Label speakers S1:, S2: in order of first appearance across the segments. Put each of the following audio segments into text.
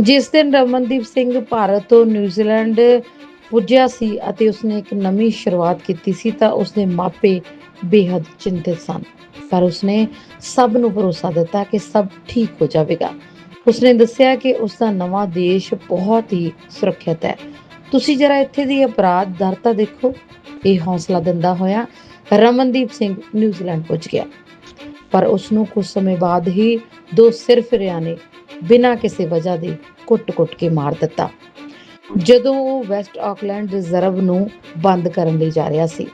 S1: ਜਿਸ ਦਿਨ ਰਮਨਦੀਪ ਸਿੰਘ ਭਾਰਤ ਤੋਂ ਨਿਊਜ਼ੀਲੈਂਡ ਪੁੱਜਿਆ ਸੀ ਅਤੇ ਉਸਨੇ ਇੱਕ ਨਵੀਂ ਸ਼ੁਰੂਆਤ ਕੀਤੀ ਸੀ, ਤਾਂ ਉਸਦੇ ਮਾਪੇ ਬੇहद ਚਿੰਤਿਤ ਸਨ। ਪਰ ਉਸਨੇ ਸਭ ਨੂੰ ਭਰੋਸਾ ਦਿੱਤਾ ਕਿ ਸਭ ਠੀਕ ਹੋ ਜਾਵੇਗਾ। ਉਸਨੇ ਦੱਸਿਆ ਕਿ ਉਸ ਦਾ ਨਵਾਂ ਦੇਸ਼ ਬਹੁਤ ਹੀ ਸੁਰੱਖਿਅਤ ਹੈ। ਤੁਸੀਂ ਜਰਾ ਇੱਥੇ ਦੀ ਅਪਰਾਧ ਦਰ ਤਾਂ ਦੇਖੋ। ਇਹ ਹੌਸਲਾ ਦਿੰਦਾ ਹੋਇਆ ਰਮਨਦੀਪ ਸਿੰਘ ਨਿਊਜ਼ੀਲੈਂਡ ਪਹੁੰਚ ਗਿਆ। ਪਰ ਉਸ ਨੂੰ ਕੁਝ ਸਮੇਂ ਬਾਅਦ ਹੀ ਦੋ ਸਿਰ ਫਿਰਿਆਂ ਨੇ ਬਿਨਾਂ ਕਿਸੇ ਵਜ੍ਹਾ ਦੇ ਕੁੱਟ-ਕੁੱਟ ਕੇ ਮਾਰ ਦਿੱਤਾ। ਜਦੋਂ ਉਹ ਵੈਸਟ ਆਕਲੈਂਡ ਰਿਜ਼ਰਵ ਨੂੰ ਬੰਦ ਕਰਨ ਲਈ ਜਾ ਰਿਹਾ ਸੀ,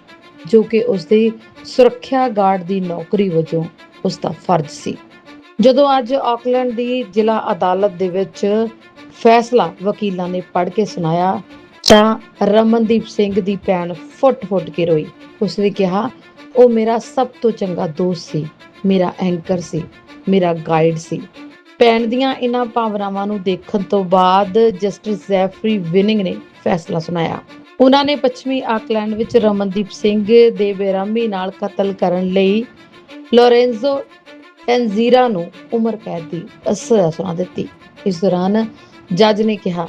S1: ਜੋ ਕਿ ਉਸ ਦੀ ਸੁਰੱਖਿਆ ਗਾਰਡ ਦੀ ਨੌਕਰੀ ਵਜੋਂ ਉਸ ਦਾ ਫਰਜ਼ ਸੀ। ਜਦੋਂ ਅੱਜ ਆਕਲੈਂਡ ਦੀ ਜ਼ਿਲ੍ਹਾ ਅਦਾਲਤ ਦੇ ਵਿੱਚ ਫੈਸਲਾ ਵਕੀਲਾਂ ਨੇ ਪੜ੍ਹ ਕੇ ਸੁਣਾਇਆ, ਤਾਂ ਰਮਨਦੀਪ ਸਿੰਘ ਦੀ ਭੈਣ ਫੁੱਟ-ਫੁੱਟ ਕੇ ਰੋਈ। ਉਸਨੇ ਕਿਹਾ, ਉਹ ਮੇਰਾ ਸਭ ਤੋਂ ਚੰਗਾ ਦੋਸਤ ਸੀ। ਮੇਰਾ ਐਂਕਰ ਸੀ, ਮੇਰਾ ਗਾਈਡ ਸੀ। ਪੈਣ ਦੀਆਂ ਇਹਨਾਂ ਭਾਵਨਾਵਾਂ ਨੂੰ ਦੇਖਣ ਤੋਂ ਬਾਅਦ ਜਸਟਿਸ ਜ਼ੈਫਰੀ ਵਿਨਿੰਗ ਨੇ ਫੈਸਲਾ ਸੁਣਾਇਆ। ਉਹਨਾਂ ਨੇ ਪੱਛਮੀ ਆਕਲੈਂਡ ਵਿੱਚ ਰਮਨਦੀਪ ਸਿੰਘ ਦੇ ਬੇਰਹਿਮੀ ਨਾਲ ਕਤਲ ਕਰਨ ਲਈ ਲੋਰੈਂਜ਼ੋ ਟੈਂਜ਼ੀਰਾ ਨੂੰ ਉਮਰ ਕੈਦ ਦੀ ਸਜ਼ਾ ਸੁਣਾ ਦਿੱਤੀ। ਇਸ ਦੌਰਾਨ ਜੱਜ ਨੇ ਕਿਹਾ,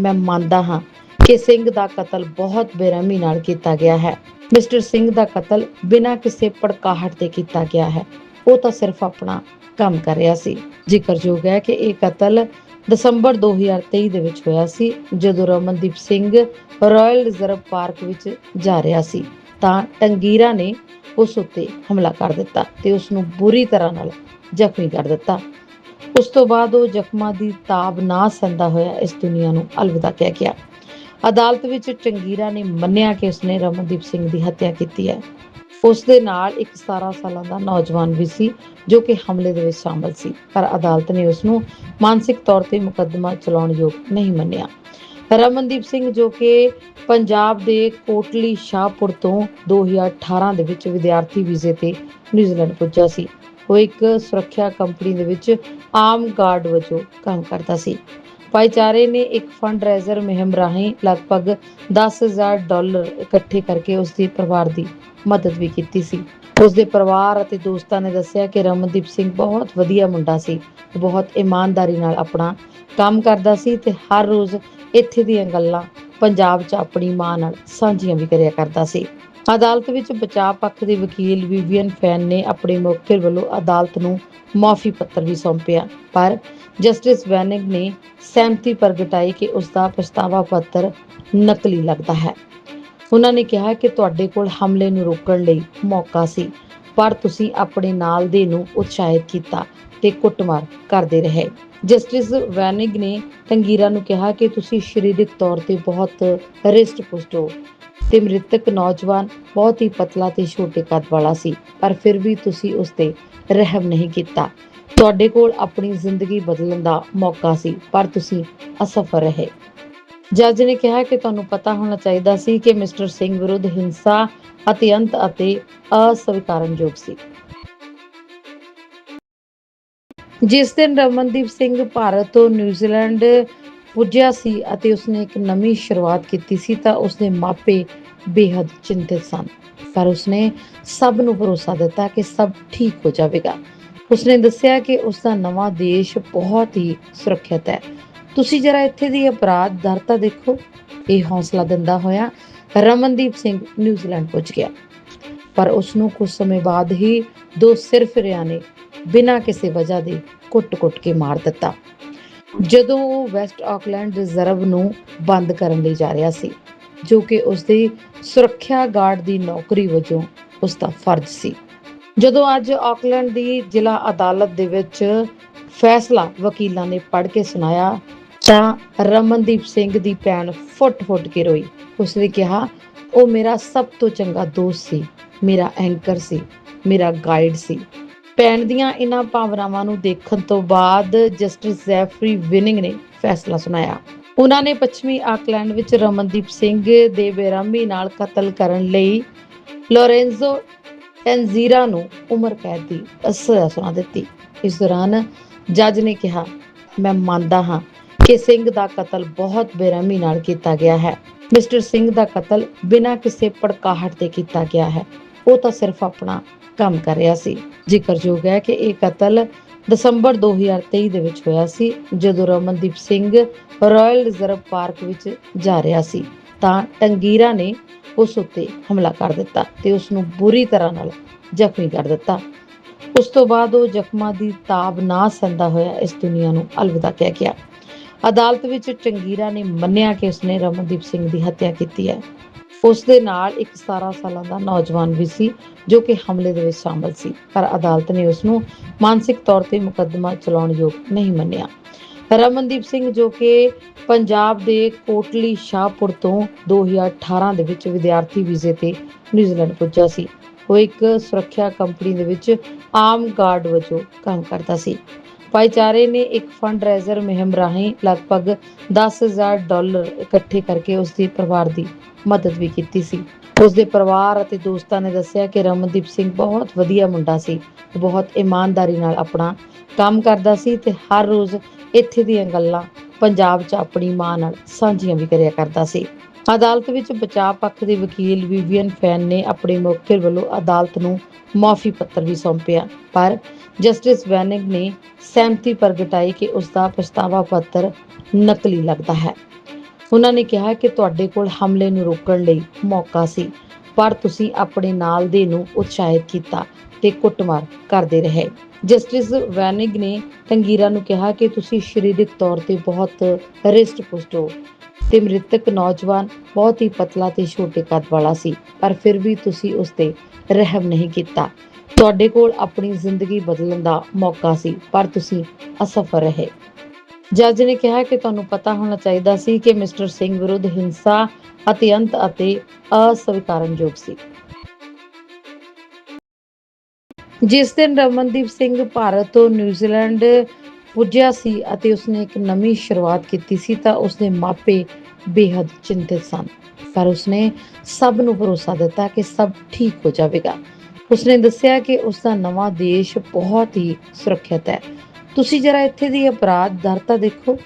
S1: ਮੈਂ ਮੰਨਦਾ ਹਾਂ ਕਿ ਸਿੰਘ ਦਾ ਕਤਲ ਬਹੁਤ ਬੇਰਹਿਮੀ ਨਾਲ ਕੀਤਾ ਗਿਆ ਹੈ। ਮਿਸਟਰ ਸਿੰਘ ਦਾ ਕਤਲ ਬਿਨਾਂ ਕਿਸੇ ਭੜਕਾਹਟ ਤੇ ਕੀਤਾ ਗਿਆ ਹੈ। ਉਹ ਤਾਂ ਸਿਰਫ ਆਪਣਾ ਕੰਮ ਕਰ ਰਿਹਾ ਸੀ। ਜ਼ਿਕਰਯੋਗ ਹੈ ਕਿ ਇਹ ਕਤਲ ਦਸੰਬਰ 2023 ਦੇ ਵਿੱਚ ਹੋਇਆ ਸੀ, ਜਦੋਂ Ramandeep Singh Royal Reserve Park ਵਿੱਚ ਜਾ ਰਿਹਾ ਸੀ। ਤਾਂ ਟੰਗੀਰਾ ਨੇ ਉਸ ਉੱਤੇ ਹਮਲਾ ਕਰ ਦਿੱਤਾ ਤੇ ਉਸ ਨੂੰ ਬੁਰੀ ਤਰ੍ਹਾਂ ਨਾਲ ਜ਼ਖਮੀ ਕਰ ਦਿੱਤਾ। ਉਸ ਤੋਂ ਬਾਅਦ ਉਹ ਜ਼ਖਮਾਂ ਦੀ ਤਾਬ ਨਾ ਸੰਦਾ ਹੋਇਆ ਇਸ ਦੁਨੀਆ ਨੂੰ ਅਲਵਿਦਾ ਕਹਿ ਗਿਆ। ਅਦਾਲਤ ਵਿੱਚ ਟੰਗੀਰਾ ਨੇ ਮੰਨਿਆ ਕਿ ਉਸਨੇ ਰਮਨਦੀਪ ਸਿੰਘ ਦੀ ਹੱਤਿਆ ਕੀਤੀ ਹੈ। ਉਸ ਦੇ ਨਾਲ ਇੱਕ 17 ਸਾਲਾਂ ਦਾ ਨੌਜਵਾਨ ਵੀ ਸੀ, ਜੋ ਕਿ ਹਮਲੇ ਦੇ ਵਿੱਚ ਸ਼ਾਮਲ ਸੀ, ਪਰ ਅਦਾਲਤ ਨੇ ਉਸ ਨੂੰ ਮਾਨਸਿਕ ਤੌਰ ਤੇ ਮੁਕੱਦਮਾ ਚਲਾਉਣ ਯੋਗ ਨਹੀਂ ਮੰਨਿਆ। ਰਮਨਦੀਪ ਸਿੰਘ, ਜੋ ਕਿ ਪੰਜਾਬ ਦੇ ਕੋਟਲੀ ਸ਼ਾਹਪੁਰ ਤੋਂ 2018 ਦੇ ਵਿੱਚ ਵਿਦਿਆਰਥੀ ਵੀਜ਼ੇ ਤੇ ਨਿਊਜ਼ੀਲੈਂਡ ਪੁੱਜਾ ਸੀ, ਉਹ ਇੱਕ ਸੁਰੱਖਿਆ ਕੰਪਨੀ ਦੇ ਵਿੱਚ ਆਮ ਗਾਰਡ ਵਜੋਂ ਕੰਮ ਕਰਦਾ ਸੀ। ਭਾਈਚਾਰੇ ਨੇ ਇੱਕ ਫੰਡ ਰੇਜ਼ਰ ਮੁਹਿੰਮ ਰਾਹੀਂ ਲਗਭਗ 10000 ਡਾਲਰ ਇਕੱਠੇ ਕਰਕੇ ਉਸ ਦੇ ਪਰਿਵਾਰ ਦੀ ਮਦਦ ਵੀ ਕੀਤੀ ਸੀ। ਉਸ ਦੇ ਪਰਿਵਾਰ ਅਤੇ ਦੋਸਤਾਂ ਨੇ ਦੱਸਿਆ ਕਿ ਰਮਨਦੀਪ ਸਿੰਘ ਬਹੁਤ ਵਧੀਆ ਮੁੰਡਾ ਸੀ। ਬਹੁਤ ਇਮਾਨਦਾਰੀ ਨਾਲ ਆਪਣਾ ਕੰਮ ਕਰਦਾ ਸੀ ਤੇ ਹਰ ਰੋਜ਼ ਇੱਥੇ ਦੀਆਂ ਗੱਲਾਂ ਪੰਜਾਬ 'ਚ ਆਪਣੀ ਮਾਂ ਨਾਲ ਸਾਂਝੀਆਂ ਵੀ ਕਰਿਆ ਕਰਦਾ ਸੀ। ਅਦਾਲਤ ਵਿੱਚ ਬਚਾਅ ਪੱਖ ਦੇ ਵਕੀਲ ਵਿਵੀਅਨ ਫੈਨ ਨੇ ਆਪਣੇ ਮੌਕੇ ਵੱਲੋਂ ਅਦਾਲਤ ਨੂੰ ਮਾਫੀ ਪੱਤਰ ਵੀ ਸੌਂਪਿਆ, ਪਰ ਜਸਟਿਸ ਵੈਨਿਕ ਨੇ ਸਹਿਮਤੀ ਪ੍ਰਗਟਾਈ ਕਿ ਉਸ ਦਾ ਪਛਤਾਵਾ ਪੱਤਰ ਨਕਲੀ ਲੱਗਦਾ ਹੈ। ਉਹਨਾਂ ਨੇ ਕਿਹਾ ਕਿ ਤੁਹਾਡੇ ਕੋਲ ਹਮਲੇ ਨੂੰ ਰੋਕਣ ਲਈ ਮੌਕਾ ਸੀ, ਪਰ ਤੁਸੀਂ ਆਪਣੇ ਨਾਲ ਦੇ ਨੂੰ ਉਤਸ਼ਾਹਿਤ ਕੀਤਾ ਤੇ ਕੁੱਟਮਾਰ ਕਰਦੇ ਰਹੇ। ਜਸਟਿਸ ਵੈਨਿੰਗ ਨੇ ਤੰਗੀਰਾ ਨੂੰ ਕਿਹਾ ਕਿ ਤੁਸੀਂ ਸਰੀਰਕ ਤੌਰ ਤੇ ਬਹੁਤ ਰਿਸਟ ਪੁਸ਼ਟ ਹੋ ਤੇ ਮ੍ਰਿਤਕ ਨੌਜਵਾਨ ਬਹੁਤ ਹੀ ਪਤਲਾ ਤੇ ਛੋਟੇ ਕੱਦ ਵਾਲਾ ਸੀ, ਪਰ ਫਿਰ ਵੀ ਤੁਸੀਂ ਉਸ ਤੇ ਰਹਿਮ ਨਹੀਂ ਕੀਤਾ। ਤੁਹਾਡੇ ਕੋਲ ਆਪਣੀ ਜ਼ਿੰਦਗੀ ਬਦਲਣ ਦਾ ਮੌਕਾ ਸੀ, ਪਰ ਤੁਸੀਂ ਅਸਫਲ ਰਹੇ। ਜੱਜ ਨੇ ਕਿਹਾ ਕਿ ਤੁਹਾਨੂੰ ਪਤਾ ਹੋਣਾ ਚਾਹੀਦਾ ਸੀ ਕਿ ਮਿਸਟਰ ਸਿੰਘ ਵਿਰੁੱਧ ਹਿੰਸਾ ਅਤਿਅੰਤ ਅਤੇ ਅਸਵੀਕਾਰਨਯੋਗ ਸੀ। ਜਿਸ ਦਿਨ ਰਮਨਦੀਪ ਸਿੰਘ ਭਾਰਤ ਤੋਂ ਨਿਊਜ਼ੀਲੈਂਡ ਪੁੱਜਿਆ ਸੀ ਅਤੇ ਉਸਨੇ ਇੱਕ ਨਵੀਂ ਸ਼ੁਰੂਆਤ ਕੀਤੀ ਸੀ, ਤਾਂ ਉਸਦੇ ਮਾਪੇ ਬੇहद ਚਿੰਤਿਤ ਸਨ। ਪਰ ਉਸਨੇ ਸਭ ਨੂੰ ਭਰੋਸਾ ਦਿੱਤਾ ਕਿ ਸਭ ਠੀਕ ਹੋ ਜਾਵੇਗਾ। ਉਸਨੇ ਦੱਸਿਆ ਕਿ ਉਸ ਦਾ ਨਵਾਂ ਦੇਸ਼ ਬਹੁਤ ਹੀ ਸੁਰੱਖਿਅਤ ਹੈ। ਤੁਸੀਂ ਜਰਾ ਇੱਥੇ ਦੀ ਅਪਰਾਧ ਦਰ ਤਾਂ ਦੇਖੋ। ਇਹ ਹੌਸਲਾ ਦਿੰਦਾ ਹੋਇਆ ਰਮਨਦੀਪ ਸਿੰਘ ਨਿਊਜ਼ੀਲੈਂਡ ਪਹੁੰਚ ਗਿਆ। ਪਰ ਉਸ ਨੂੰ ਕੁਝ ਸਮੇਂ ਬਾਅਦ ਹੀ ਦੋ ਸਿਰਫਿਰਿਆਂ ਨੇ ਬਿਨਾਂ ਕਿਸੇ ਵਜ੍ਹਾ ਦੇ ਕੁੱਟ-ਕੁੱਟ ਕੇ ਮਾਰ ਦਿੱਤਾ। ਜਦੋਂ ਉਹ ਵੈਸਟ ਆਕਲੈਂਡ ਰਿਜ਼ਰਵ ਨੂੰ ਬੰਦ ਕਰਨ ਲਈ ਜਾ ਰਿਹਾ ਸੀ, ਜੋ ਕਿ ਉਸ ਦੀ ਸੁਰੱਖਿਆ ਗਾਰਡ ਦੀ ਨੌਕਰੀ ਵਜੋਂ ਉਸ ਦਾ ਫਰਜ਼ ਸੀ। ਜਦੋਂ ਅੱਜ ਆਕਲੈਂਡ ਦੀ ਜ਼ਿਲ੍ਹਾ ਅਦਾਲਤ ਦੇ ਵਿੱਚ ਫੈਸਲਾ ਵਕੀਲਾਂ ਨੇ ਪੜ੍ਹ ਕੇ ਸੁਣਾਇਆ, ਤਾਂ ਰਮਨਦੀਪ ਸਿੰਘ ਦੀ ਭੈਣ ਫੁੱਟ-ਫੁੱਟ ਕੇ ਰੋਈ। ਉਸਨੇ ਕਿਹਾ, ਉਹ ਮੇਰਾ ਸਭ ਤੋਂ ਚੰਗਾ ਦੋਸਤ ਸੀ, ਮੇਰਾ ਐਂਕਰ ਸੀ, ਮੇਰਾ ਗਾਈਡ ਸੀ। ਭੈਣ ਦੀਆਂ ਇਹਨਾਂ ਭਾਵਨਾਵਾਂ ਨੂੰ ਦੇਖਣ ਤੋਂ ਬਾਅਦ ਜਸਟਿਸ ਜ਼ੈਫਰੀ ਵਿਨਿੰਗ ਨੇ ਫੈਸਲਾ ਸੁਣਾਇਆ। ਉਹਨਾਂ ਨੇ ਪੱਛਮੀ ਆਕਲੈਂਡ ਵਿੱਚ ਰਮਨਦੀਪ ਸਿੰਘ ਦੇ ਬੇਰਹਿਮੀ ਨਾਲ ਕਤਲ ਕਰਨ ਲਈ ਲੋਰੈਂਜ਼ੋ ਟੈਂਜ਼ੀਰਾ ਨੂੰ ਉਮਰ ਕੈਦ ਦੀ ਸਜ਼ਾ ਸੁਣਾ ਦਿੱਤੀ। ਇਸ ਦੌਰਾਨ ਜੱਜ ਨੇ ਕਿਹਾ, ਮੈਂ ਮੰਨਦਾ ਹਾਂ ਕਿ ਸਿੰਘ ਦਾ ਕਤਲ ਬਹੁਤ ਬੇਰਹਿਮੀ ਨਾਲ ਕੀਤਾ ਗਿਆ ਹੈ। ਮਿਸਟਰ ਸਿੰਘ ਦਾ ਕਤਲ ਬਿਨਾਂ ਕਿਸੇ ਭੜਕਾਹਟ ਤੇ ਕੀਤਾ ਗਿਆ ਹੈ। ਉਹ ਤਾਂ ਸਿਰਫ ਆਪਣਾ ਕੰਮ ਕਰ ਰਿਹਾ ਸੀ। ਜ਼ਿਕਰਯੋਗ ਹੈ ਕਿ ਇਹ ਕਤਲ ਦਸੰਬਰ 2023 ਦੇ ਵਿੱਚ ਹੋਇਆ ਸੀ, ਜਦੋਂ Ramandeep Singh Royal Reserve Park ਵਿੱਚ ਜਾ ਰਿਹਾ ਸੀ। ਤਾਂ ਟੰਗੀਰਾ ਨੇ ਉਸ ਉੱਤੇ ਹਮਲਾ ਕਰ ਦਿੱਤਾ ਤੇ ਉਸ ਨੂੰ ਬੁਰੀ ਤਰ੍ਹਾਂ ਨਾਲ ਜ਼ਖਮੀ ਕਰ ਦਿੱਤਾ। ਉਸ ਤੋਂ ਬਾਅਦ ਉਹ ਜ਼ਖਮਾਂ ਦੀ ਤਾਬ ਨਾ ਸਹਿੰਦਾ ਹੋਇਆ ਇਸ ਦੁਨੀਆ ਨੂੰ ਅਲਵਿਦਾ ਕਹਿ ਗਿਆ। ਅਦਾਲਤ ਵਿੱਚ ਚੰਗੀਰਾ ਨੇ ਮੰਨਿਆ ਕਿ ਉਸਨੇ ਰਮਨਦੀਪ ਸਿੰਘ ਦੀ ਹੱਤਿਆ ਕੀਤੀ ਹੈ। ਉਸ ਦੇ ਨਾਲ ਇੱਕ 17 ਸਾਲਾਂ ਦਾ ਨੌਜਵਾਨ ਵੀ ਸੀ ਜੋ ਕਿ ਹਮਲੇ ਦੇ ਵਿੱਚ ਸ਼ਾਮਲ ਸੀ, ਪਰ ਅਦਾਲਤ ਨੇ ਉਸ ਨੂੰ ਮਾਨਸਿਕ ਤੌਰ ਤੇ ਮੁਕੱਦਮਾ ਚਲਾਉਣ ਯੋਗ ਨਹੀਂ ਮੰਨਿਆ। ਰਮਨਦੀਪ ਸਿੰਘ ਜੋ ਕਿ ਪੰਜਾਬ ਦੇ ਕੋਟਲੀ ਸ਼ਾਹਪੁਰ ਤੋਂ 2018 ਦੇ ਵਿੱਚ ਵਿਦਿਆਰਥੀ ਵੀਜ਼ੇ ਤੇ ਨਿਊਜ਼ੀਲੈਂਡ ਪੁੱਜਾ ਸੀ। ਉਹ ਇੱਕ ਸੁਰੱਖਿਆ ਕੰਪਨੀ ਦੇ ਵਿੱਚ ਆਮ ਗਾਰਡ ਵਜੋਂ ਕੰਮ ਕਰਦਾ ਸੀ। ਭਾਈਚਾਰੇ ਨੇ ਇੱਕ ਫੰਡ ਰੇਜ਼ਰ ਮੁਹਿੰਮ ਰਾਹੀਂ ਲਗਭਗ 10000 ਡਾਲਰ ਇਕੱਠੇ ਕਰਕੇ ਉਸ ਦੇ ਪਰਿਵਾਰ ਦੀ ਮਦਦ ਵੀ ਕੀਤੀ ਸੀ। ਉਸ ਦੇ ਪਰਿਵਾਰ ਅਤੇ ਦੋਸਤਾਂ ਨੇ ਦੱਸਿਆ ਕਿ ਰਮਨਦੀਪ ਸਿੰਘ ਬਹੁਤ ਵਧੀਆ ਮੁੰਡਾ ਸੀ। ਬਹੁਤ ਇਮਾਨਦਾਰੀ ਨਾਲ ਆਪਣਾ ਕੰਮ ਕਰਦਾ ਸੀ ਤੇ ਹਰ ਰੋਜ਼ ਇੱਥੇ ਦੀਆਂ ਗੱਲਾਂ ਪੰਜਾਬ 'ਚ ਆਪਣੀ ਮਾਂ ਨਾਲ ਸਾਂਝੀਆਂ ਵੀ ਕਰਿਆ ਕਰਦਾ ਸੀ। ਅਦਾਲਤ ਵਿੱਚ ਬਚਾਅ ਪੱਖ ਦੇ ਵਕੀਲ ਵਿਵੀਅਨ ਫੈਨ ਨੇ ਆਪਣੇ ਮੌਕੇ ਵੱਲੋਂ ਅਦਾਲਤ ਨੂੰ ਮਾਫੀ ਪੱਤਰ ਵੀ ਸੌਂਪਿਆ, ਪਰ ਜਸਟਿਸ ਵੈਨਿੰਗ ਨੇ ਸਹਿਮਤੀ ਪ੍ਰਗਟਾਈ ਕਿ ਉਸ ਦਾ ਪਛਤਾਵਾ ਪੱਤਰ ਨਕਲੀ ਲੱਗਦਾ ਹੈ। ਉਹਨਾਂ ਨੇ ਕਿਹਾ ਕਿ ਤੁਹਾਡੇ ਕੋਲ ਹਮਲੇ ਨੂੰ ਰੋਕਣ ਲਈ ਮੌਕਾ ਸੀ, ਪਰ ਤੁਸੀਂ ਆਪਣੇ ਨਾਲ ਦੇ ਨੂੰ ਉਤਸ਼ਾਹਿਤ ਕੀਤਾ ਤੇ ਕੁੱਟਮਾਰ ਕਰਦੇ ਰਹੇ। ਜਸਟਿਸ ਵੈਨਿਗ ਨੇ ਟੰਗੀਰਾ ਨੂੰ ਕਿਹਾ ਕਿ ਤੁਸੀਂ ਸਰੀਰਕ ਤੌਰ ਤੇ ਬਹੁਤ ਰਿਸਟ ਪੁਸ਼ਟ ਹੋ ਤੇ ਮ੍ਰਿਤਕ ਨੌਜਵਾਨ ਬਹੁਤ ਹੀ ਪਤਲਾ ਤੇ ਛੋਟੇ ਕੱਦ ਵਾਲਾ ਸੀ, ਪਰ ਫਿਰ ਵੀ ਤੁਸੀਂ ਉਸ ਤੇ ਰਹਿਮ ਨਹੀਂ ਕੀਤਾ। ਤੁਹਾਡੇ ਕੋਲ ਆਪਣੀ ਜ਼ਿੰਦਗੀ ਬਦਲਣ ਦਾ ਮੌਕਾ ਸੀ, ਪਰ ਤੁਸੀਂ ਅਸਫਲ ਰਹੇ। ਜੱਜ ਨੇ ਕਿਹਾ ਕਿ ਤੁਹਾਨੂੰ ਪਤਾ ਹੋਣਾ ਚਾਹੀਦਾ ਸੀ ਕਿ ਮਿਸਟਰ ਸਿੰਘ ਵਿਰੁੱਧ ਹਿੰਸਾ ਅਤਿਅੰਤ ਅਤੇ ਅਸਵੀਕਾਰਨਯੋਗ ਸੀ। ਜਿਸ ਦਿਨ ਰਮਨਦੀਪ ਸਿੰਘ ਭਾਰਤ ਤੋਂ ਨਿਊਜ਼ੀਲੈਂਡ ਪੁੱਜਿਆ ਸੀ ਅਤੇ ਉਸਨੇ ਇੱਕ ਨਵੀਂ ਸ਼ੁਰੂਆਤ ਕੀਤੀ ਸੀ, ਤਾਂ ਉਸਦੇ ਮਾਪੇ ਬੇहद ਚਿੰਤਿਤ ਸਨ। ਪਰ ਉਸਨੇ ਸਭ ਨੂੰ ਭਰੋਸਾ ਦਿੱਤਾ ਕਿ ਸਭ ਠੀਕ ਹੋ ਜਾਵੇਗਾ। ਉਸਨੇ ਦੱਸਿਆ ਕਿ ਉਸ ਦਾ ਨਵਾਂ ਦੇਸ਼ ਬਹੁਤ ਹੀ ਸੁਰੱਖਿਅਤ ਹੈ। ਤੁਸੀਂ ਜਰਾ ਇੱਥੇ ਦੀ ਅਪਰਾਧ ਦਰ ਤਾਂ ਦੇਖੋ।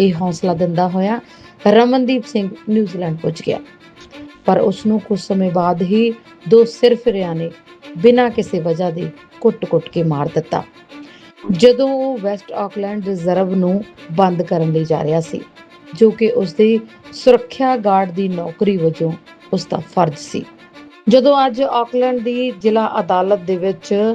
S1: ਇਹ ਹੌਸਲਾ ਦਿੰਦਾ ਹੋਇਆ ਰਮਨਦੀਪ ਸਿੰਘ ਨਿਊਜ਼ੀਲੈਂਡ ਪਹੁੰਚ ਗਿਆ। ਪਰ ਉਸ ਨੂੰ ਕੁਝ ਸਮੇਂ ਬਾਅਦ ਹੀ ਦੋ ਸਿਰਫਿਰਿਆਂ ਨੇ ਬਿਨਾਂ ਕਿਸੇ ਵਜ੍ਹਾ ਦੇ ਕੁੱਟ-ਕੁੱਟ ਕੇ ਮਾਰ ਦਿੱਤਾ। ਜਦੋਂ ਉਹ ਵੈਸਟ ਆਕਲੈਂਡ ਰਿਜ਼ਰਵ ਨੂੰ ਬੰਦ ਕਰਨ ਲਈ ਜਾ ਰਿਹਾ ਸੀ, ਜੋ ਕਿ ਉਸ ਦੀ ਸੁਰੱਖਿਆ ਗਾਰਡ ਦੀ ਨੌਕਰੀ ਵਜੋਂ ਉਸ ਦਾ ਫਰਜ਼ ਸੀ। ਜਦੋਂ ਅੱਜ ਆਕਲੈਂਡ ਦੀ ਜ਼ਿਲ੍ਹਾ ਅਦਾਲਤ ਦੇ ਵਿੱਚ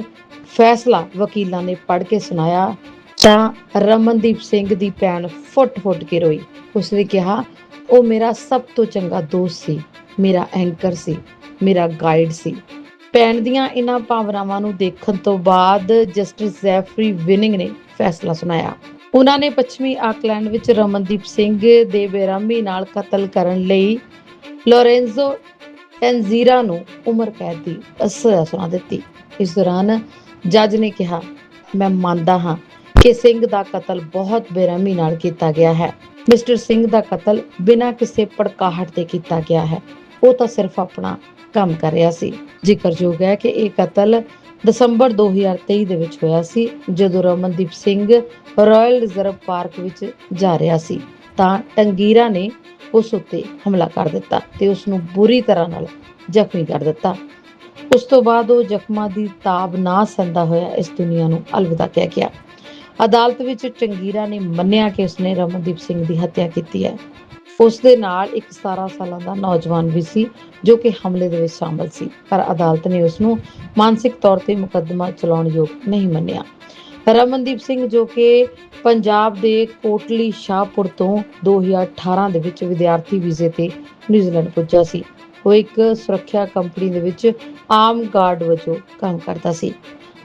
S1: ਫੈਸਲਾ ਵਕੀਲਾਂ ਨੇ ਪੜ੍ਹ ਕੇ ਸੁਣਾਇਆ, ਤਾਂ ਰਮਨਦੀਪ ਸਿੰਘ ਦੀ ਭੈਣ ਫੁੱਟ-ਫੁੱਟ ਕੇ ਰੋਈ। ਉਸਨੇ ਕਿਹਾ, ਉਹ ਮੇਰਾ ਸਭ ਤੋਂ ਚੰਗਾ ਦੋਸਤ ਸੀ, ਮੇਰਾ ਐਂਕਰ ਸੀ, ਮੇਰਾ ਗਾਈਡ ਸੀ। ਭੈਣ ਦੀਆਂ ਇਹਨਾਂ ਭਾਵਨਾਵਾਂ ਨੂੰ ਦੇਖਣ ਤੋਂ ਬਾਅਦ ਜਸਟਿਸ ਜ਼ੈਫਰੀ ਵਿਨਿੰਗ ਨੇ ਫੈਸਲਾ ਸੁਣਾਇਆ। ਉਹਨਾਂ ਨੇ ਪੱਛਮੀ ਆਕਲੈਂਡ ਵਿੱਚ ਰਮਨਦੀਪ ਸਿੰਘ ਦੇ ਬੇਰਹਿਮੀ ਨਾਲ ਕਤਲ ਕਰਨ ਲਈ ਲੋਰੈਂਜ਼ੋ ਟੈਂਜ਼ੀਰਾ ਨੂੰ ਉਮਰ ਕੈਦ ਦੀ ਸਜ਼ਾ ਸੁਣਾ ਦਿੱਤੀ। ਇਸ ਦੌਰਾਨ ਜੱਜ ਨੇ ਕਿਹਾ, ਮੈਂ ਮੰਨਦਾ ਹਾਂ ਕਿ ਸਿੰਘ ਦਾ ਕਤਲ ਬਹੁਤ ਬੇਰਹਿਮੀ ਨਾਲ ਕੀਤਾ ਗਿਆ ਹੈ। ਮਿਸਟਰ ਸਿੰਘ ਦਾ ਕਤਲ ਬਿਨਾਂ ਕਿਸੇ ਭੜਕਾਹਟ ਤੇ ਕੀਤਾ ਗਿਆ ਹੈ। ਉਹ ਤਾਂ ਸਿਰਫ ਆਪਣਾ ਕੰਮ ਕਰ ਰਿਹਾ ਸੀ। ਜ਼ਿਕਰਯੋਗ ਹੈ ਕਿ ਇਹ ਕਤਲ ਦਸੰਬਰ 2023 ਦੇ ਵਿੱਚ ਹੋਇਆ ਸੀ, ਜਦੋਂ Ramandeep Singh Royal Reserve Park ਵਿੱਚ ਜਾ ਰਿਹਾ ਸੀ। ਤਾਂ ਟੰਗੀਰਾ ਨੇ ਉਸ ਉੱਤੇ ਹਮਲਾ ਕਰ ਦਿੱਤਾ ਤੇ ਉਸ ਨੂੰ ਬੁਰੀ ਤਰ੍ਹਾਂ ਨਾਲ ਜ਼ਖਮੀ ਕਰ ਦਿੱਤਾ। ਉਸ ਤੋਂ ਬਾਅਦ ਉਹ ਜ਼ਖਮਾਂ ਦੀ ਤਾਬ ਨਾ ਸਹਿੰਦਾ ਹੋਇਆ ਇਸ ਦੁਨੀਆ ਨੂੰ ਅਲਵਿਦਾ ਕਹਿ ਗਿਆ। ਅਦਾਲਤ ਵਿੱਚ ਚੰਗੀਰਾ ਨੇ ਮੰਨਿਆ ਕਿ ਉਸਨੇ ਰਮਨਦੀਪ ਸਿੰਘ ਦੀ ਹੱਤਿਆ ਕੀਤੀ ਹੈ। ਉਸ ਦੇ ਨਾਲ ਇੱਕ 17 ਸਾਲਾਂ ਦਾ ਨੌਜਵਾਨ ਵੀ ਸੀ ਜੋ ਕਿ ਹਮਲੇ ਦੇ ਵਿੱਚ ਸ਼ਾਮਲ ਸੀ, ਪਰ ਅਦਾਲਤ ਨੇ ਉਸ ਨੂੰ ਮਾਨਸਿਕ ਤੌਰ ਤੇ ਮੁਕੱਦਮਾ ਚਲਾਉਣ ਯੋਗ ਨਹੀਂ ਮੰਨਿਆ। ਰਮਨਦੀਪ ਸਿੰਘ ਜੋ ਕਿ ਪੰਜਾਬ ਦੇ ਕੋਟਲੀ ਸ਼ਾਹਪੁਰ ਤੋਂ 2018 ਦੇ ਵਿੱਚ ਵਿਦਿਆਰਥੀ ਵੀਜ਼ੇ ਤੇ ਨਿਊਜ਼ੀਲੈਂਡ ਪੁੱਜਾ ਸੀ। ਉਹ ਇੱਕ ਸੁਰੱਖਿਆ ਕੰਪਨੀ ਦੇ ਵਿੱਚ ਆਮ ਗਾਰਡ ਵਜੋਂ ਕੰਮ ਕਰਦਾ ਸੀ।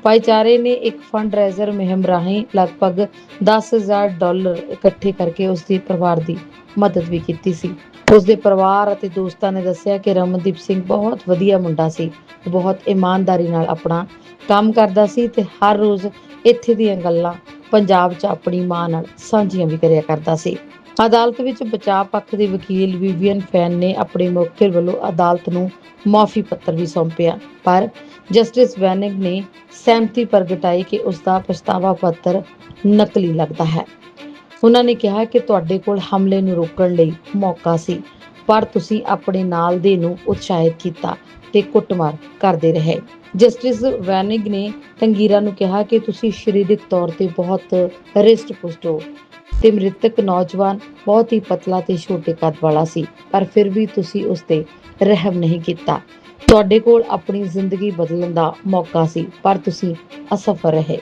S1: ਭਾਈਚਾਰੇ ਨੇ ਇੱਕ ਫੰਡ ਰੇਜ਼ਰ ਮੁਹਿੰਮ ਰਾਹੀਂ ਲਗਭਗ 10000 ਡਾਲਰ ਇਕੱਠੇ ਕਰਕੇ ਉਸ ਦੇ ਪਰਿਵਾਰ ਦੀ ਮਦਦ ਵੀ ਕੀਤੀ ਸੀ। ਉਸ ਦੇ ਪਰਿਵਾਰ ਅਤੇ ਦੋਸਤਾਂ ਨੇ ਦੱਸਿਆ ਕਿ ਰਮਨਦੀਪ ਸਿੰਘ ਬਹੁਤ ਵਧੀਆ ਮੁੰਡਾ ਸੀ। ਬਹੁਤ ਇਮਾਨਦਾਰੀ ਨਾਲ ਆਪਣਾ ਕੰਮ ਕਰਦਾ ਸੀ ਤੇ ਹਰ ਰੋਜ਼ ਇੱਥੇ ਦੀਆਂ ਗੱਲਾਂ ਪੰਜਾਬ 'ਚ ਆਪਣੀ ਮਾਂ ਨਾਲ ਸਾਂਝੀਆਂ ਵੀ ਕਰਿਆ ਕਰਦਾ ਸੀ। ਅਦਾਲਤ ਵਿੱਚ ਬਚਾਅ ਪੱਖ ਦੇ ਵਕੀਲ ਵਿਵੀਅਨ ਫੈਨ ਨੇ ਆਪਣੇ ਮੌਕੇ ਵੱਲੋਂ ਅਦਾਲਤ ਨੂੰ ਮਾਫੀ ਪੱਤਰ ਵੀ ਸੌਂਪਿਆ, ਪਰ ਜਸਟਿਸ ਵੈਨਿਗ ਨੇ ਸਹਿਮਤੀ ਪ੍ਰਗਟਾਈ ਕਿ ਉਸ ਦਾ ਪਛਤਾਵਾ ਪੱਤਰ ਨਕਲੀ ਲੱਗਦਾ ਹੈ। ਉਹਨਾਂ ਨੇ ਕਿਹਾ ਕਿ ਤੁਹਾਡੇ ਕੋਲ ਹਮਲੇ ਨੂੰ ਰੋਕਣ ਲਈ ਮੌਕਾ ਸੀ, ਪਰ ਤੁਸੀਂ ਆਪਣੇ ਨਾਲ ਦੇ ਨੂੰ ਉਤਸ਼ਾਹਿਤ ਕੀਤਾ ਤੇ ਕੁੱਟਮਾਰ ਕਰਦੇ ਰਹੇ। ਜਸਟਿਸ ਵੈਨਿਗ ਨੇ ਟੰਗੀਰਾ ਨੂੰ ਕਿਹਾ ਕਿ ਤੁਸੀਂ ਸਰੀਰਕ ਤੌਰ ਤੇ ਬਹੁਤ ਰਿਸਟ ਪੁਸ਼ਟ ਹੋ ਤੇ ਮ੍ਰਿਤਕ ਨੌਜਵਾਨ ਬਹੁਤ ਹੀ ਪਤਲਾ ਤੇ ਛੋਟੇ ਕੱਦ ਵਾਲਾ ਸੀ, ਪਰ ਫਿਰ ਵੀ ਤੁਸੀਂ ਉਸ ਤੇ ਰਹਿਮ ਨਹੀਂ ਕੀਤਾ। ਤੁਹਾਡੇ ਕੋਲ ਆਪਣੀ ਜ਼ਿੰਦਗੀ ਬਦਲਣ ਦਾ ਮੌਕਾ ਸੀ, ਪਰ ਤੁਸੀਂ ਅਸਫਲ ਰਹੇ।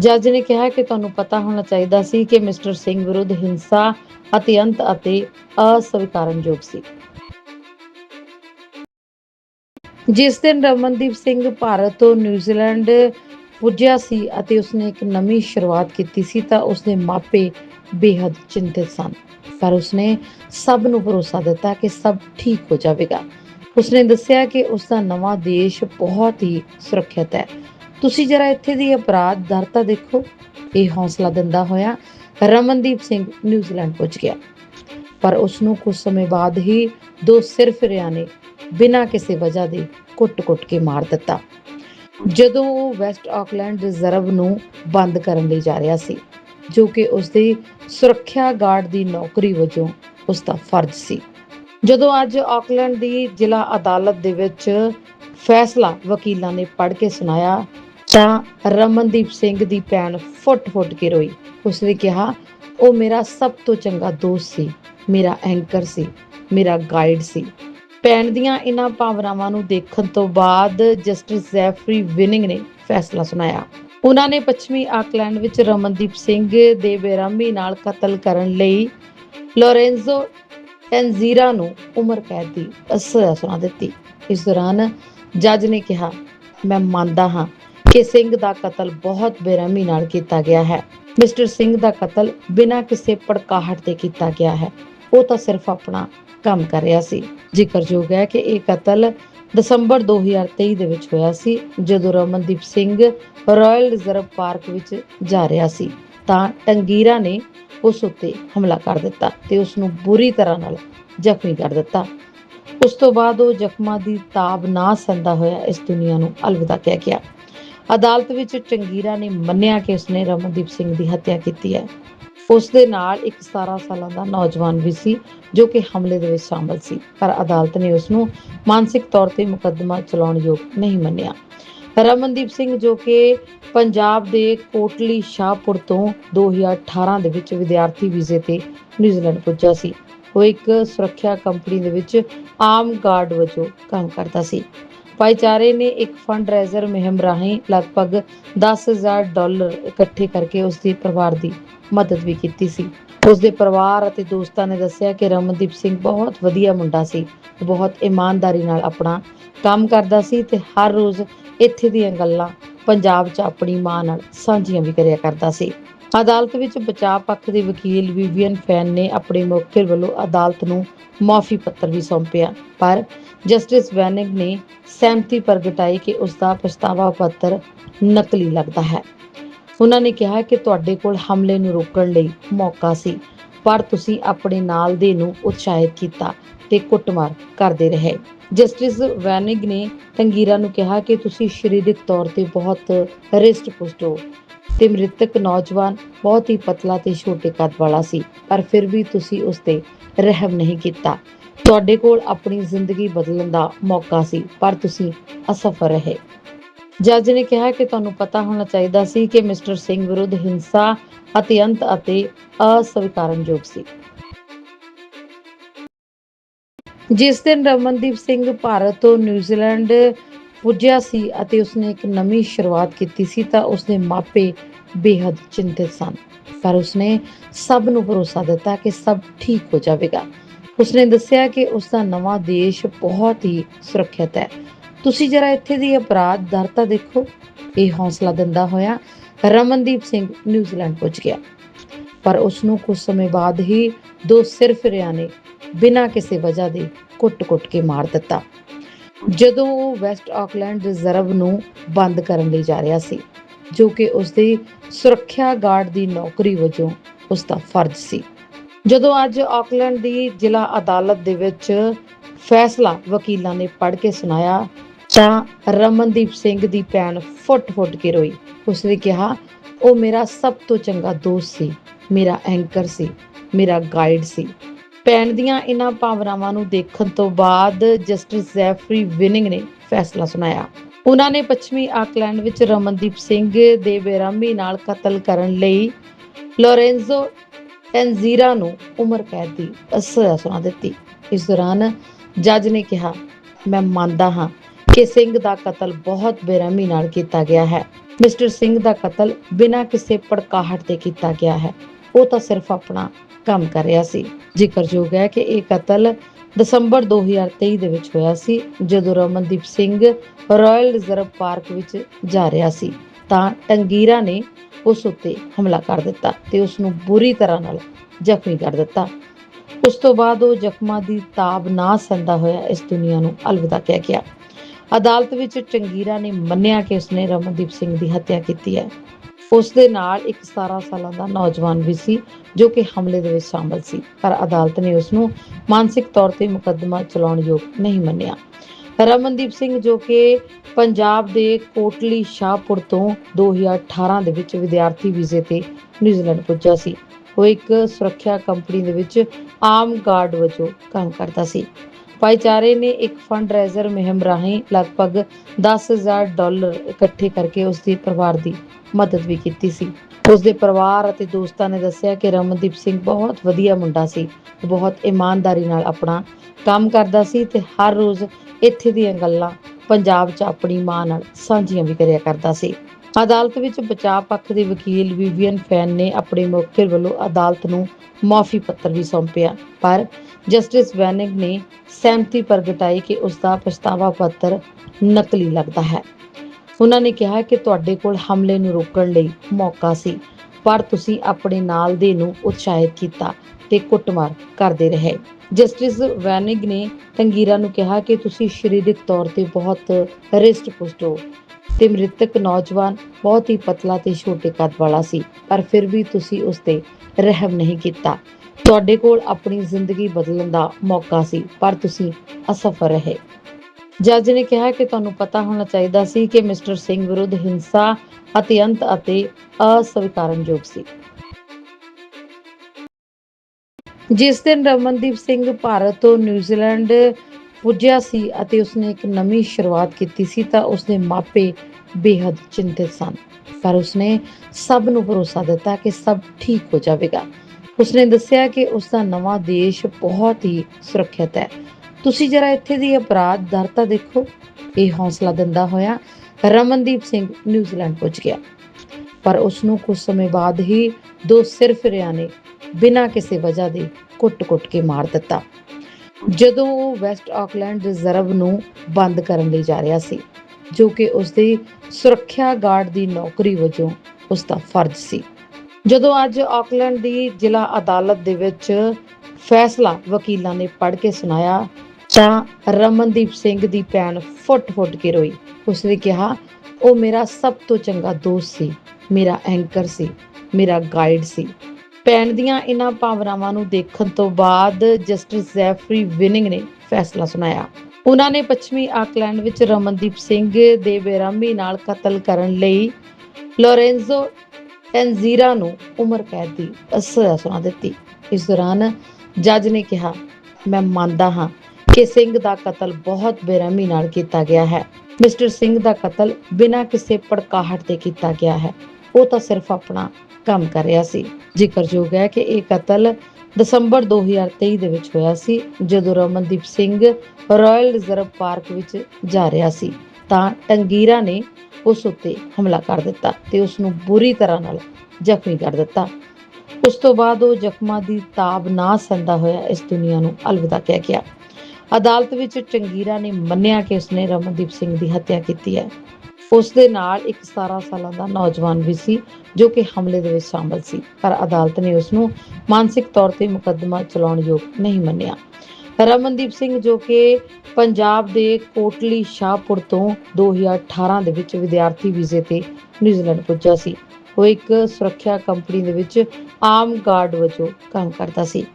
S1: ਜੱਜ ਨੇ ਕਿਹਾ ਕਿ ਤੁਹਾਨੂੰ ਪਤਾ ਹੋਣਾ ਚਾਹੀਦਾ ਸੀ ਕਿ ਮਿਸਟਰ ਸਿੰਘ ਵਿਰੁੱਧ ਹਿੰਸਾ ਅਤਿਅੰਤ ਅਤੇ ਅਸਵੀਕਾਰਨਯੋਗ ਸੀ। ਜਿਸ ਦਿਨ ਰਮਨਦੀਪ ਸਿੰਘ ਭਾਰਤ ਤੋਂ ਨਿਊਜ਼ੀਲੈਂਡ ਪੁੱਜਿਆ ਸੀ ਅਤੇ ਉਸਨੇ ਇੱਕ ਨਵੀਂ ਸ਼ੁਰੂਆਤ ਕੀਤੀ ਸੀ, ਤਾਂ ਉਸਦੇ ਮਾਪੇ ਬੇहद ਚਿੰਤਿਤ ਸਨ। ਪਰ ਉਸਨੇ ਸਭ ਨੂੰ ਭਰੋਸਾ ਦਿੱਤਾ ਕਿ ਸਭ ਠੀਕ ਹੋ ਜਾਵੇਗਾ। ਉਸਨੇ ਦੱਸਿਆ ਕਿ ਉਸ ਦਾ ਨਵਾਂ ਦੇਸ਼ ਬਹੁਤ ਹੀ ਸੁਰੱਖਿਅਤ ਹੈ। ਤੁਸੀਂ ਜਰਾ ਇੱਥੇ ਦੀ ਅਪਰਾਧ ਦਰ ਤਾਂ ਦੇਖੋ। ਇਹ ਹੌਸਲਾ ਦਿੰਦਾ ਹੋਇਆ ਰਮਨਦੀਪ ਸਿੰਘ ਨਿਊਜ਼ੀਲੈਂਡ ਪਹੁੰਚ ਗਿਆ। ਪਰ ਉਸ ਨੂੰ ਕੁਝ ਸਮੇਂ ਬਾਅਦ ਹੀ ਦੋ ਸਿਰਫਿਰਿਆਂ ਨੇ ਬਿਨਾਂ ਕਿਸੇ ਵਜ੍ਹਾ ਦੇ ਕੁੱਟ-ਕੁੱਟ ਕੇ ਮਾਰ ਦਿੱਤਾ। ਜਦੋਂ ਉਹ ਵੈਸਟ ਆਕਲੈਂਡ ਰਿਜ਼ਰਵ ਨੂੰ ਬੰਦ ਕਰਨ ਲਈ ਜਾ ਰਿਹਾ ਸੀ, ਜੋ ਕਿ ਉਸ ਦੀ ਸੁਰੱਖਿਆ ਗਾਰਡ ਦੀ ਨੌਕਰੀ ਵਜੋਂ ਉਸ ਦਾ ਫਰਜ਼ ਸੀ। ਜਦੋਂ ਅੱਜ ਆਕਲੈਂਡ ਦੀ ਜ਼ਿਲ੍ਹਾ ਅਦਾਲਤ ਦੇ ਵਿੱਚ ਫੈਸਲਾ ਵਕੀਲਾਂ ਨੇ ਪੜ੍ਹ ਕੇ ਸੁਣਾਇਆ, ਤਾਂ ਰਮਨਦੀਪ ਸਿੰਘ ਦੀ ਭੈਣ ਫੁੱਟ-ਫੁੱਟ ਕੇ ਰੋਈ। ਉਸਨੇ ਕਿਹਾ, ਉਹ ਮੇਰਾ ਸਭ ਤੋਂ ਚੰਗਾ ਦੋਸਤ ਸੀ, ਮੇਰਾ ਐਂਕਰ ਸੀ, ਮੇਰਾ ਗਾਈਡ ਸੀ। ਭੈਣ ਦੀਆਂ ਇਹਨਾਂ ਭਾਵਨਾਵਾਂ ਨੂੰ ਦੇਖਣ ਤੋਂ ਬਾਅਦ ਜਸਟਿਸ ਜ਼ੈਫਰੀ ਵਿਨਿੰਗ ਨੇ ਫੈਸਲਾ ਸੁਣਾਇਆ। ਉਹਨਾਂ ਨੇ ਪੱਛਮੀ ਆਕਲੈਂਡ ਵਿੱਚ ਰਮਨਦੀਪ ਸਿੰਘ ਦੇ ਬੇਰਹਿਮੀ ਨਾਲ ਕਤਲ ਕਰਨ ਲਈ ਲੋਰੈਂਜ਼ੋ ਟੈਂਜ਼ੀਰਾ ਨੂੰ ਉਮਰ ਕੈਦ ਦੀ ਸਜ਼ਾ ਸੁਣਾ ਦਿੱਤੀ। ਇਸ ਦੌਰਾਨ ਜੱਜ ਨੇ ਕਿਹਾ, ਮੈਂ ਮੰਨਦਾ ਹਾਂ ਕਿ ਸਿੰਘ ਦਾ ਕਤਲ ਬਹੁਤ ਬੇਰਹਿਮੀ ਨਾਲ ਕੀਤਾ ਗਿਆ ਹੈ। ਮਿਸਟਰ ਸਿੰਘ ਦਾ ਕਤਲ ਬਿਨਾਂ ਕਿਸੇ ਭੜਕਾਹਟ ਦੇ ਕੀਤਾ ਗਿਆ ਹੈ। ਉਹ ਤਾਂ ਸਿਰਫ ਆਪਣਾ ਕੰਮ ਕਰ ਰਿਹਾ ਸੀ। ਜ਼ਿਕਰਯੋਗ ਹੈ ਕਿ ਇਹ ਕਤਲ ਦਸੰਬਰ 2023 ਦੇ ਵਿੱਚ ਹੋਇਆ ਸੀ, ਜਦੋਂ Ramandeep Singh Royal Reserve Park ਵਿੱਚ ਜਾ ਰਿਹਾ ਸੀ। ਤਾਂ ਟੰਗੀਰਾ ਨੇ ਉਸ ਉੱਤੇ ਹਮਲਾ ਕਰ ਦਿੱਤਾ ਤੇ ਉਸ ਨੂੰ ਬੁਰੀ ਤਰ੍ਹਾਂ ਨਾਲ ਜ਼ਖਮੀ ਕਰ ਦਿੱਤਾ। ਉਸ ਤੋਂ ਬਾਅਦ ਉਹ ਜ਼ਖਮਾਂ ਦੀ ਤਾਬ ਨਾ ਸੰਦਾ ਹੋਇਆ ਇਸ ਦੁਨੀਆ ਨੂੰ ਅਲਵਿਦਾ ਕਹਿ ਗਿਆ। ਅਦਾਲਤ ਵਿੱਚ ਚੰਗੀਰਾ ਨੇ ਮੰਨਿਆ ਕਿ ਉਸਨੇ ਰਮਨਦੀਪ ਸਿੰਘ ਦੀ ਹੱਤਿਆ ਕੀਤੀ ਹੈ। ਉਸ ਦੇ ਨਾਲ ਇੱਕ 17 ਸਾਲਾਂ ਦਾ ਨੌਜਵਾਨ ਵੀ ਸੀ ਜੋ ਕਿ ਹਮਲੇ ਦੇ ਵਿੱਚ ਸ਼ਾਮਲ ਸੀ, ਪਰ ਅਦਾਲਤ ਨੇ ਉਸ ਨੂੰ ਮਾਨਸਿਕ ਤੌਰ ਤੇ ਮੁਕੱਦਮਾ ਚਲਾਉਣ ਯੋਗ ਨਹੀਂ ਮੰਨਿਆ। ਰਮਨਦੀਪ ਸਿੰਘ ਜੋ ਕਿ ਪੰਜਾਬ ਦੇ ਕੋਟਲੀ ਸ਼ਾਹਪੁਰ ਤੋਂ 2018 ਦੇ ਵਿੱਚ ਵਿਦਿਆਰਥੀ ਵੀਜ਼ੇ ਤੇ ਨਿਊਜ਼ੀਲੈਂਡ ਪੁੱਜਾ ਸੀ। ਉਹ ਇੱਕ ਸੁਰੱਖਿਆ ਕੰਪਨੀ ਦੇ ਵਿੱਚ ਆਮ ਗਾਰਡ ਵਜੋਂ ਕੰਮ ਕਰਦਾ ਸੀ। ਭਾਈਚਾਰੇ ਨੇ ਇੱਕ ਫੰਡ ਰੇਜ਼ਰ ਮੁਹਿੰਮ ਰਾਹੀਂ ਲਗਭਗ 10000 ਡਾਲਰ ਇਕੱਠੇ ਕਰਕੇ ਉਸ ਦੇ ਪਰਿਵਾਰ ਦੀ ਮਦਦ ਵੀ ਕੀਤੀ ਸੀ। ਉਸ ਦੇ ਪਰਿਵਾਰ ਅਤੇ ਦੋਸਤਾਂ ਨੇ ਦੱਸਿਆ ਕਿ ਰਮਨਦੀਪ ਸਿੰਘ ਬਹੁਤ ਵਧੀਆ ਮੁੰਡਾ ਸੀ। ਬਹੁਤ ਇਮਾਨਦਾਰੀ ਨਾਲ ਆਪਣਾ ਕੰਮ ਕਰਦਾ ਸੀ ਤੇ ਹਰ ਰੋਜ਼ ਇੱਥੇ ਦੀਆਂ ਗੱਲਾਂ ਪੰਜਾਬ 'ਚ ਆਪਣੀ ਮਾਂ ਨਾਲ ਸਾਂਝੀਆਂ ਵੀ ਕਰਿਆ ਕਰਦਾ ਸੀ। ਅਦਾਲਤ ਵਿੱਚ ਬਚਾਅ ਪੱਖ ਦੇ ਵਕੀਲ ਵਿਵੀਅਨ ਫੈਨ ਨੇ ਆਪਣੇ ਮੌਕੇ ਵੱਲੋਂ ਅਦਾਲਤ ਨੂੰ ਮਾਫੀ ਪੱਤਰ ਵੀ ਸੌਂਪਿਆ। ਪਰ ਜਸਟਿਸ ਵੈਨਿਕ ਨੇ ਸਹਿਮਤੀ ਪ੍ਰਗਟਾਈ ਕਿ ਉਸ ਦਾ ਪਛਤਾਵਾ ਪੱਤਰ ਨਕਲੀ ਲੱਗਦਾ ਹੈ। ਉਹਨਾਂ ਨੇ ਕਿਹਾ ਕਿ ਤੁਹਾਡੇ ਕੋਲ ਹਮਲੇ ਨੂੰ ਰੋਕਣ ਲਈ ਮੌਕਾ ਸੀ, ਪਰ ਤੁਸੀਂ ਆਪਣੇ ਨਾਲ ਦੇ ਨੂੰ ਉਤਸ਼ਾਹਿਤ ਕੀਤਾ ਤੇ ਕੁੱਟਮਾਰ ਕਰਦੇ ਰਹੇ। ਜਸਟਿਸ ਵੈਨਿਗ ਨੇ ਟੰਗੀਰਾ ਨੂੰ ਕਿਹਾ ਕਿ ਤੁਸੀਂ ਸਰੀਰਕ ਤੌਰ ਤੇ ਬਹੁਤ ਰਿਸਟ ਪੁਸ਼ਟ ਹੋ ਤੇ ਮ੍ਰਿਤਕ ਨੌਜਵਾਨ ਬਹੁਤ ਹੀ ਪਤਲਾ ਤੇ ਛੋਟੇ ਕੱਦ ਵਾਲਾ ਸੀ, ਪਰ ਫਿਰ ਵੀ ਤੁਸੀਂ ਉਸ ਤੇ ਰਹਿਮ ਨਹੀਂ ਕੀਤਾ। ਤੁਹਾਡੇ ਕੋਲ ਆਪਣੀ ਜ਼ਿੰਦਗੀ ਬਦਲਣ ਦਾ ਮੌਕਾ ਸੀ, ਪਰ ਤੁਸੀਂ ਅਸਫਲ ਰਹੇ। ਜੱਜ ਨੇ ਕਿਹਾ ਕਿ ਤੁਹਾਨੂੰ ਪਤਾ ਹੋਣਾ ਚਾਹੀਦਾ ਸੀ ਕਿ ਮਿਸਟਰ ਸਿੰਘ ਵਿਰੁੱਧ ਹਿੰਸਾ ਅਤਿਅੰਤ ਅਤੇ ਅਸਵੀਕਾਰਨਯੋਗ ਸੀ। ਜਿਸ ਦਿਨ ਰਮਨਦੀਪ ਸਿੰਘ ਭਾਰਤ ਤੋਂ ਨਿਊਜ਼ੀਲੈਂਡ ਪੁੱਜਿਆ ਸੀ ਅਤੇ ਉਸਨੇ ਇੱਕ ਨਵੀਂ ਸ਼ੁਰੂਆਤ ਕੀਤੀ ਸੀ, ਤਾਂ ਉਸਦੇ ਮਾਪੇ ਬੇहद ਚਿੰਤਿਤ ਸਨ। ਪਰ ਉਸਨੇ ਸਭ ਨੂੰ ਭਰੋਸਾ ਦਿੱਤਾ ਕਿ ਸਭ ਠੀਕ ਹੋ ਜਾਵੇਗਾ। ਉਸਨੇ ਦੱਸਿਆ ਕਿ ਉਸ ਦਾ ਨਵਾਂ ਦੇਸ਼ ਬਹੁਤ ਹੀ ਸੁਰੱਖਿਅਤ ਹੈ। ਤੁਸੀਂ ਜਰਾ ਇੱਥੇ ਦੀ ਅਪਰਾਧ ਦਰ ਤਾਂ ਦੇਖੋ। ਇਹ ਹੌਸਲਾ ਦਿੰਦਾ ਹੋਇਆ ਰਮਨਦੀਪ ਸਿੰਘ ਨਿਊਜ਼ੀਲੈਂਡ ਪਹੁੰਚ ਗਿਆ। ਪਰ ਉਸ ਨੂੰ ਕੁਝ ਸਮੇਂ ਬਾਅਦ ਹੀ ਦੋ ਸਿਰਫਿਰਿਆਂ ਨੇ ਬਿਨਾਂ ਕਿਸੇ ਵਜ੍ਹਾ ਦੇ ਕੁੱਟ-ਕੁੱਟ ਕੇ ਮਾਰ ਦਿੱਤਾ। ਜਦੋਂ ਉਹ ਵੈਸਟ ਆਕਲੈਂਡ ਰਿਜ਼ਰਵ ਨੂੰ ਬੰਦ ਕਰਨ ਲਈ ਜਾ ਰਿਹਾ ਸੀ, ਜੋ ਕਿ ਉਸ ਦੀ ਸੁਰੱਖਿਆ ਗਾਰਡ ਦੀ ਨੌਕਰੀ ਵਜੋਂ ਉਸ ਦਾ ਫਰਜ਼ ਸੀ। ਜਦੋਂ ਅੱਜ ਆਕਲੈਂਡ ਦੀ ਜ਼ਿਲ੍ਹਾ ਅਦਾਲਤ ਦੇ ਵਿੱਚ ਫੈਸਲਾ ਵਕੀਲਾਂ ਨੇ ਪੜ੍ਹ ਕੇ ਸੁਣਾਇਆ ਤਾਂ ਰਮਨਦੀਪ ਸਿੰਘ ਦੀ ਭੈਣ ਫੁੱਟ-ਫੁੱਟ ਕੇ ਰੋਈ। ਉਸਨੇ ਕਿਹਾ, ਉਹ ਮੇਰਾ ਸਭ ਤੋਂ ਚੰਗਾ ਦੋਸਤ ਸੀ, ਮੇਰਾ ਐਂਕਰ ਸੀ, ਮੇਰਾ ਗਾਈਡ ਸੀ। ਭੈਣ ਦੀਆਂ ਇਹਨਾਂ ਭਾਵਨਾਵਾਂ ਨੂੰ ਦੇਖਣ ਤੋਂ ਬਾਅਦ ਜਸਟਿਸ ਜ਼ੈਫਰੀ ਵਿਨਿੰਗ ਨੇ ਫੈਸਲਾ ਸੁਣਾਇਆ। ਉਹਨਾਂ ਨੇ ਪੱਛਮੀ ਆਕਲੈਂਡ ਵਿੱਚ ਰਮਨਦੀਪ ਸਿੰਘ ਦੇ ਬੇਰਹਿਮੀ ਨਾਲ ਕਤਲ ਕਰਨ ਲਈ ਲੋਰੈਂਜ਼ੋ ਟੈਂਜ਼ੀਰਾ ਨੂੰ ਉਮਰ ਕੈਦ ਦੀ ਸਜ਼ਾ ਸੁਣਾ ਦਿੱਤੀ। ਇਸ ਦੌਰਾਨ ਜੱਜ ਨੇ ਕਿਹਾ, ਮੈਂ ਮੰਨਦਾ ਹਾਂ ਕਿ ਸਿੰਘ ਦਾ ਕਤਲ ਬਹੁਤ ਬੇਰਹਿਮੀ ਨਾਲ ਕੀਤਾ ਗਿਆ ਹੈ। ਮਿਸਟਰ ਸਿੰਘ ਦਾ ਕਤਲ ਬਿਨਾਂ ਕਿਸੇ ਭੜਕਾਹਟ ਦੇ ਕੀਤਾ ਗਿਆ ਹੈ। ਉਹ ਤਾਂ ਸਿਰਫ ਆਪਣਾ ਕੰਮ ਕਰ ਰਿਹਾ ਸੀ। ਜ਼ਿਕਰਯੋਗ ਹੈ ਕਿ ਇਹ ਕਤਲ ਦਸੰਬਰ 2023 ਦੇ ਵਿੱਚ ਹੋਇਆ ਸੀ, ਜਦੋਂ Ramandeep Singh Royal Reserve Park ਵਿੱਚ ਜਾ ਰਿਹਾ ਸੀ। ਤਾਂ ਟੰਗੀਰਾ ਨੇ ਉਸ ਉੱਤੇ ਹਮਲਾ ਕਰ ਦਿੱਤਾ ਤੇ ਉਸ ਨੂੰ ਬੁਰੀ ਤਰ੍ਹਾਂ ਨਾਲ ਜ਼ਖਮੀ ਕਰ ਦਿੱਤਾ। ਉਸ ਤੋਂ ਬਾਅਦ ਉਹ ਜ਼ਖਮਾਂ ਦੀ ਤਾਬ ਨਾ ਸੰਦਾ ਹੋਇਆ ਇਸ ਦੁਨੀਆ ਨੂੰ ਅਲਵਿਦਾ ਕਹਿ ਗਿਆ। ਅਦਾਲਤ ਵਿੱਚ ਚੰਗੀਰਾ ਨੇ ਮੰਨਿਆ ਕਿ ਉਸਨੇ ਰਮਨਦੀਪ ਸਿੰਘ ਦੀ ਹੱਤਿਆ ਕੀਤੀ ਹੈ। ਉਸ ਦੇ ਨਾਲ ਇੱਕ 17 ਸਾਲਾਂ ਦਾ ਨੌਜਵਾਨ ਵੀ ਸੀ, ਜੋ ਕਿ ਹਮਲੇ ਦੇ ਵਿੱਚ ਸ਼ਾਮਲ ਸੀ, ਪਰ ਅਦਾਲਤ ਨੇ ਉਸ ਨੂੰ ਮਾਨਸਿਕ ਤੌਰ ਤੇ ਮੁਕੱਦਮਾ ਚਲਾਉਣ ਯੋਗ ਨਹੀਂ ਮੰਨਿਆ। ਰਮਨਦੀਪ ਸਿੰਘ ਜੋ ਕਿ ਪੰਜਾਬ ਦੇ ਕੋਟਲੀ ਸ਼ਾਹਪੁਰ ਤੋਂ 2018 ਦੇ ਵਿੱਚ ਵਿਦਿਆਰਥੀ ਵੀਜ਼ੇ ਤੇ ਨਿਊਜ਼ੀਲੈਂਡ ਪੁੱਜਾ ਸੀ। ਉਹ ਇੱਕ ਸੁਰੱਖਿਆ ਕੰਪਨੀ ਦੇ ਵਿੱਚ ਆਮ ਗਾਰਡ ਵਜੋਂ ਕੰਮ ਕਰਦਾ ਸੀ। ਭਾਈਚਾਰੇ ਨੇ ਇੱਕ ਫੰਡ ਰੇਜ਼ਰ ਮੁਹਿੰਮ ਰਾਹੀਂ ਲਗਭਗ 10000 ਡਾਲਰ ਇਕੱਠੇ ਕਰਕੇ ਉਸ ਦੇ ਪਰਿਵਾਰ ਦੀ ਮਦਦ ਵੀ ਕੀਤੀ ਸੀ। ਉਸ ਦੇ ਪਰਿਵਾਰ ਅਤੇ ਦੋਸਤਾਂ ਨੇ ਦੱਸਿਆ ਕਿ ਰਮਨਦੀਪ ਸਿੰਘ ਬਹੁਤ ਵਧੀਆ ਮੁੰਡਾ ਸੀ ਬਹੁਤ ਇਮਾਨਦਾਰੀ ਨਾਲ ਆਪਣਾ ਕੰਮ ਕਰਦਾ ਸੀ ਤੇ ਹਰ ਰੋਜ਼ ਇੱਥੇ ਦੀਆਂ ਗੱਲਾਂ ਪੰਜਾਬ 'ਚ ਆਪਣੀ ਮਾਂ ਨਾਲ ਸਾਂਝੀਆਂ ਵੀ ਕਰਿਆ ਕਰਦਾ ਸੀ। ਅਦਾਲਤ ਵਿੱਚ ਬਚਾਅ ਪੱਖ ਦੇ ਵਕੀਲ ਵਿਵੀਅਨ ਫੈਨ ਨੇ ਆਪਣੇ ਮੌਕੇ ਵੱਲੋਂ ਅਦਾਲਤ ਨੂੰ ਮਾਫੀ ਪੱਤਰ ਵੀ ਸੌਂਪਿਆ, ਪਰ ਜਸਟਿਸ ਵੈਨਿੰਗ ਨੇ ਸਹਿਮਤੀ ਪ੍ਰਗਟਾਈ ਕਿ ਉਸ ਦਾ ਪਛਤਾਵਾ ਪੱਤਰ ਨਕਲੀ ਲੱਗਦਾ ਹੈ। ਉਹਨਾਂ ਨੇ ਕਿਹਾ ਕਿ ਤੁਹਾਡੇ ਕੋਲ ਹਮਲੇ ਨੂੰ ਰੋਕਣ ਲਈ ਮੌਕਾ ਸੀ, ਪਰ ਤੁਸੀਂ ਆਪਣੇ ਨਾਲ ਦੇ ਨੂੰ ਉਤਸ਼ਾਹਿਤ ਕੀਤਾ ਤੇ ਕੁੱਟਮਾਰ ਕਰਦੇ ਰਹੇ। ਜਸਟਿਸ ਵੈਨਿਗ ਨੇ ਟੰਗੀਰਾ ਨੂੰ ਕਿਹਾ ਕਿ ਤੁਸੀਂ ਸਰੀਰਕ ਤੌਰ ਤੇ ਬਹੁਤ ਰਿਸਟ ਪੁਸ਼ਟ ਹੋ ਤੇ ਮ੍ਰਿਤਕ ਨੌਜਵਾਨ ਬਹੁਤ ਹੀ ਪਤਲਾ ਤੇ ਛੋਟੇ ਕੱਦ ਵਾਲਾ ਸੀ, ਪਰ ਫਿਰ ਵੀ ਤੁਸੀਂ ਉਸ ਤੇ ਰਹਿਮ ਨਹੀਂ ਕੀਤਾ। ਤੁਹਾਡੇ ਕੋਲ ਆਪਣੀ ਜ਼ਿੰਦਗੀ ਬਦਲਣ ਦਾ ਮੌਕਾ ਸੀ, ਪਰ ਤੁਸੀਂ ਅਸਫਲ ਰਹੇ। ਜੱਜ ਨੇ ਕਿਹਾ ਕਿ ਤੁਹਾਨੂੰ ਪਤਾ ਹੋਣਾ ਚਾਹੀਦਾ ਸੀ ਕਿ ਮਿਸਟਰ ਸਿੰਘ ਵਿਰੁੱਧ ਹਿੰਸਾ ਅਤਿਅੰਤ ਅਤੇ ਅਸਵੀਕਾਰਨਯੋਗ ਸੀ। ਜਿਸ ਦਿਨ ਰਮਨਦੀਪ ਸਿੰਘ ਭਾਰਤ ਤੋਂ ਨਿਊਜ਼ੀਲੈਂਡ ਪੁੱਜਿਆ ਸੀ ਅਤੇ ਉਸਨੇ ਇੱਕ ਨਵੀਂ ਸ਼ੁਰੂਆਤ ਕੀਤੀ ਸੀ, ਤਾਂ ਉਸਦੇ ਮਾਪੇ ਬੇहद ਚਿੰਤਿਤ ਸਨ। ਪਰ ਉਸਨੇ ਸਭ ਨੂੰ ਭਰੋਸਾ ਦਿੱਤਾ ਕਿ ਸਭ ਠੀਕ ਹੋ ਜਾਵੇਗਾ। ਉਸਨੇ ਦੱਸਿਆ ਕਿ ਉਸ ਦਾ ਨਵਾਂ ਦੇਸ਼ ਬਹੁਤ ਹੀ ਸੁਰੱਖਿਅਤ ਹੈ। ਤੁਸੀਂ ਜਰਾ ਇੱਥੇ ਦੀ ਅਪਰਾਧ ਦਰ ਤਾਂ ਦੇਖੋ। ਇਹ ਹੌਸਲਾ ਦਿੰਦਾ ਹੋਇਆ ਰਮਨਦੀਪ ਸਿੰਘ ਨਿਊਜ਼ੀਲੈਂਡ ਪਹੁੰਚ ਗਿਆ। ਪਰ ਉਸ ਨੂੰ ਕੁਝ ਸਮੇਂ ਬਾਅਦ ਹੀ ਦੋ ਸਿਰ ਫਿਰਿਆਂ ਨੇ ਬਿਨਾਂ ਕਿਸੇ ਵਜ੍ਹਾ ਦੇ ਕੁੱਟ-ਕੁੱਟ ਕੇ ਮਾਰ ਦਿੱਤਾ। ਜਦੋਂ ਉਹ ਵੈਸਟ ਆਕਲੈਂਡ ਰਿਜ਼ਰਵ ਨੂੰ ਬੰਦ ਕਰਨ ਲਈ ਜਾ ਰਿਹਾ ਸੀ, ਜੋ ਕਿ ਉਸ ਦੀ ਸੁਰੱਖਿਆ ਗਾਰਡ ਦੀ ਨੌਕਰੀ ਵਜੋਂ ਉਸ ਦਾ ਫਰਜ਼ ਸੀ। ਜਦੋਂ ਅੱਜ ਆਕਲੈਂਡ ਦੀ ਜ਼ਿਲ੍ਹਾ ਅਦਾਲਤ ਦੇ ਵਿੱਚ ਫੈਸਲਾ ਵਕੀਲਾਂ ਨੇ ਪੜ੍ਹ ਕੇ ਸੁਣਾਇਆ, ਤਾਂ ਰਮਨਦੀਪ ਸਿੰਘ ਦੀ ਭੈਣ ਫੁੱਟ-ਫੁੱਟ ਕੇ ਰੋਈ। ਉਸਨੇ ਕਿਹਾ, ਉਹ ਮੇਰਾ ਸਭ ਤੋਂ ਚੰਗਾ ਦੋਸਤ ਸੀ, ਮੇਰਾ ਐਂਕਰ ਸੀ, ਮੇਰਾ ਗਾਈਡ ਸੀ। ਭੈਣ ਦੀਆਂ ਇਹਨਾਂ ਭਾਵਨਾਵਾਂ ਨੂੰ ਦੇਖਣ ਤੋਂ ਬਾਅਦ ਜਸਟਿਸ ਜ਼ੈਫਰੀ ਵਿਨਿੰਗ ਨੇ ਫੈਸਲਾ ਸੁਣਾਇਆ। ਉਹਨਾਂ ਨੇ ਪੱਛਮੀ ਆਕਲੈਂਡ ਵਿੱਚ ਰਮਨਦੀਪ ਸਿੰਘ ਦੇ ਬੇਰਹਿਮੀ ਨਾਲ ਕਤਲ ਕਰਨ ਲਈ ਲੋਰੈਂਜ਼ੋ ਟੈਂਜ਼ੀਰਾ ਨੂੰ ਉਮਰ ਕੈਦ ਦੀ ਸਜ਼ਾ ਸੁਣਾ ਦਿੱਤੀ। ਇਸ ਦੌਰਾਨ ਜੱਜ ਨੇ ਕਿਹਾ, ਮੈਂ ਮੰਨਦਾ ਹਾਂ ਕਿ ਸਿੰਘ ਦਾ ਕਤਲ ਬਹੁਤ ਬੇਰਹਿਮੀ ਨਾਲ ਕੀਤਾ ਗਿਆ ਹੈ। ਮਿਸਟਰ ਸਿੰਘ ਦਾ ਕਤਲ ਬਿਨਾਂ ਕਿਸੇ ਭੜਕਾਹਟ ਦੇ ਕੀਤਾ ਗਿਆ ਹੈ। ਉਹ ਤਾਂ ਸਿਰਫ ਆਪਣਾ ਕੰਮ ਕਰ ਰਿਹਾ ਸੀ। ਜ਼ਿਕਰਯੋਗ ਹੈ ਕਿ ਇਹ ਕਤਲ ਦਸੰਬਰ 2023 ਦੇ ਵਿੱਚ ਹੋਇਆ ਸੀ, ਜਦੋਂ Ramandeep Singh Royal Reserve Park ਵਿੱਚ ਜਾ ਰਿਹਾ ਸੀ। ਤਾਂ ਟੰਗੀਰਾ ਨੇ ਉਸ ਉੱਤੇ ਹਮਲਾ ਕਰ ਦਿੱਤਾ ਤੇ ਉਸ ਨੂੰ ਬੁਰੀ ਤਰ੍ਹਾਂ ਨਾਲ ਜ਼ਖਮੀ ਕਰ ਦਿੱਤਾ। ਉਸ ਤੋਂ ਬਾਅਦ ਉਹ ਜ਼ਖਮਾਂ ਦੀ ਤਾਬ ਨਾ ਸੰਦਾ ਹੋਇਆ ਇਸ ਦੁਨੀਆ ਨੂੰ ਅਲਵਿਦਾ ਕਹਿ ਗਿਆ। ਅਦਾਲਤ ਵਿੱਚ ਟੰਗੀਰਾ ਨੇ ਮੰਨਿਆ ਕਿ ਉਸਨੇ ਰਮਨਦੀਪ ਸਿੰਘ ਦੀ ਹੱਤਿਆ ਕੀਤੀ ਹੈ। ਉਸ ਦੇ ਨਾਲ ਇੱਕ 17 ਸਾਲਾਂ ਦਾ ਨੌਜਵਾਨ ਵੀ ਸੀ ਜੋ ਕਿ ਹਮਲੇ ਦੇ ਵਿੱਚ ਸ਼ਾਮਲ ਸੀ, ਪਰ ਅਦਾਲਤ ਨੇ ਉਸ ਨੂੰ ਮਾਨਸਿਕ ਤੌਰ ਤੇ ਮੁਕੱਦਮਾ ਚਲਾਉਣ ਯੋਗ ਨਹੀਂ ਮੰਨਿਆ। ਰਮਨਦੀਪ ਸਿੰਘ ਜੋ ਕਿ ਪੰਜਾਬ ਦੇ ਕੋਟਲੀ ਸ਼ਾਹਪੁਰ ਤੋਂ 2018 ਦੇ ਵਿੱਚ ਵਿਦਿਆਰਥੀ ਵੀਜ਼ੇ ਤੇ ਨਿਊਜ਼ੀਲੈਂਡ ਪੁੱਜਾ ਸੀ। ਉਹ ਇੱਕ ਸੁਰੱਖਿਆ ਕੰਪਨੀ ਦੇ ਵਿੱਚ ਆਮ ਗਾਰਡ ਵਜੋਂ ਕੰਮ ਕਰਦਾ ਸੀ।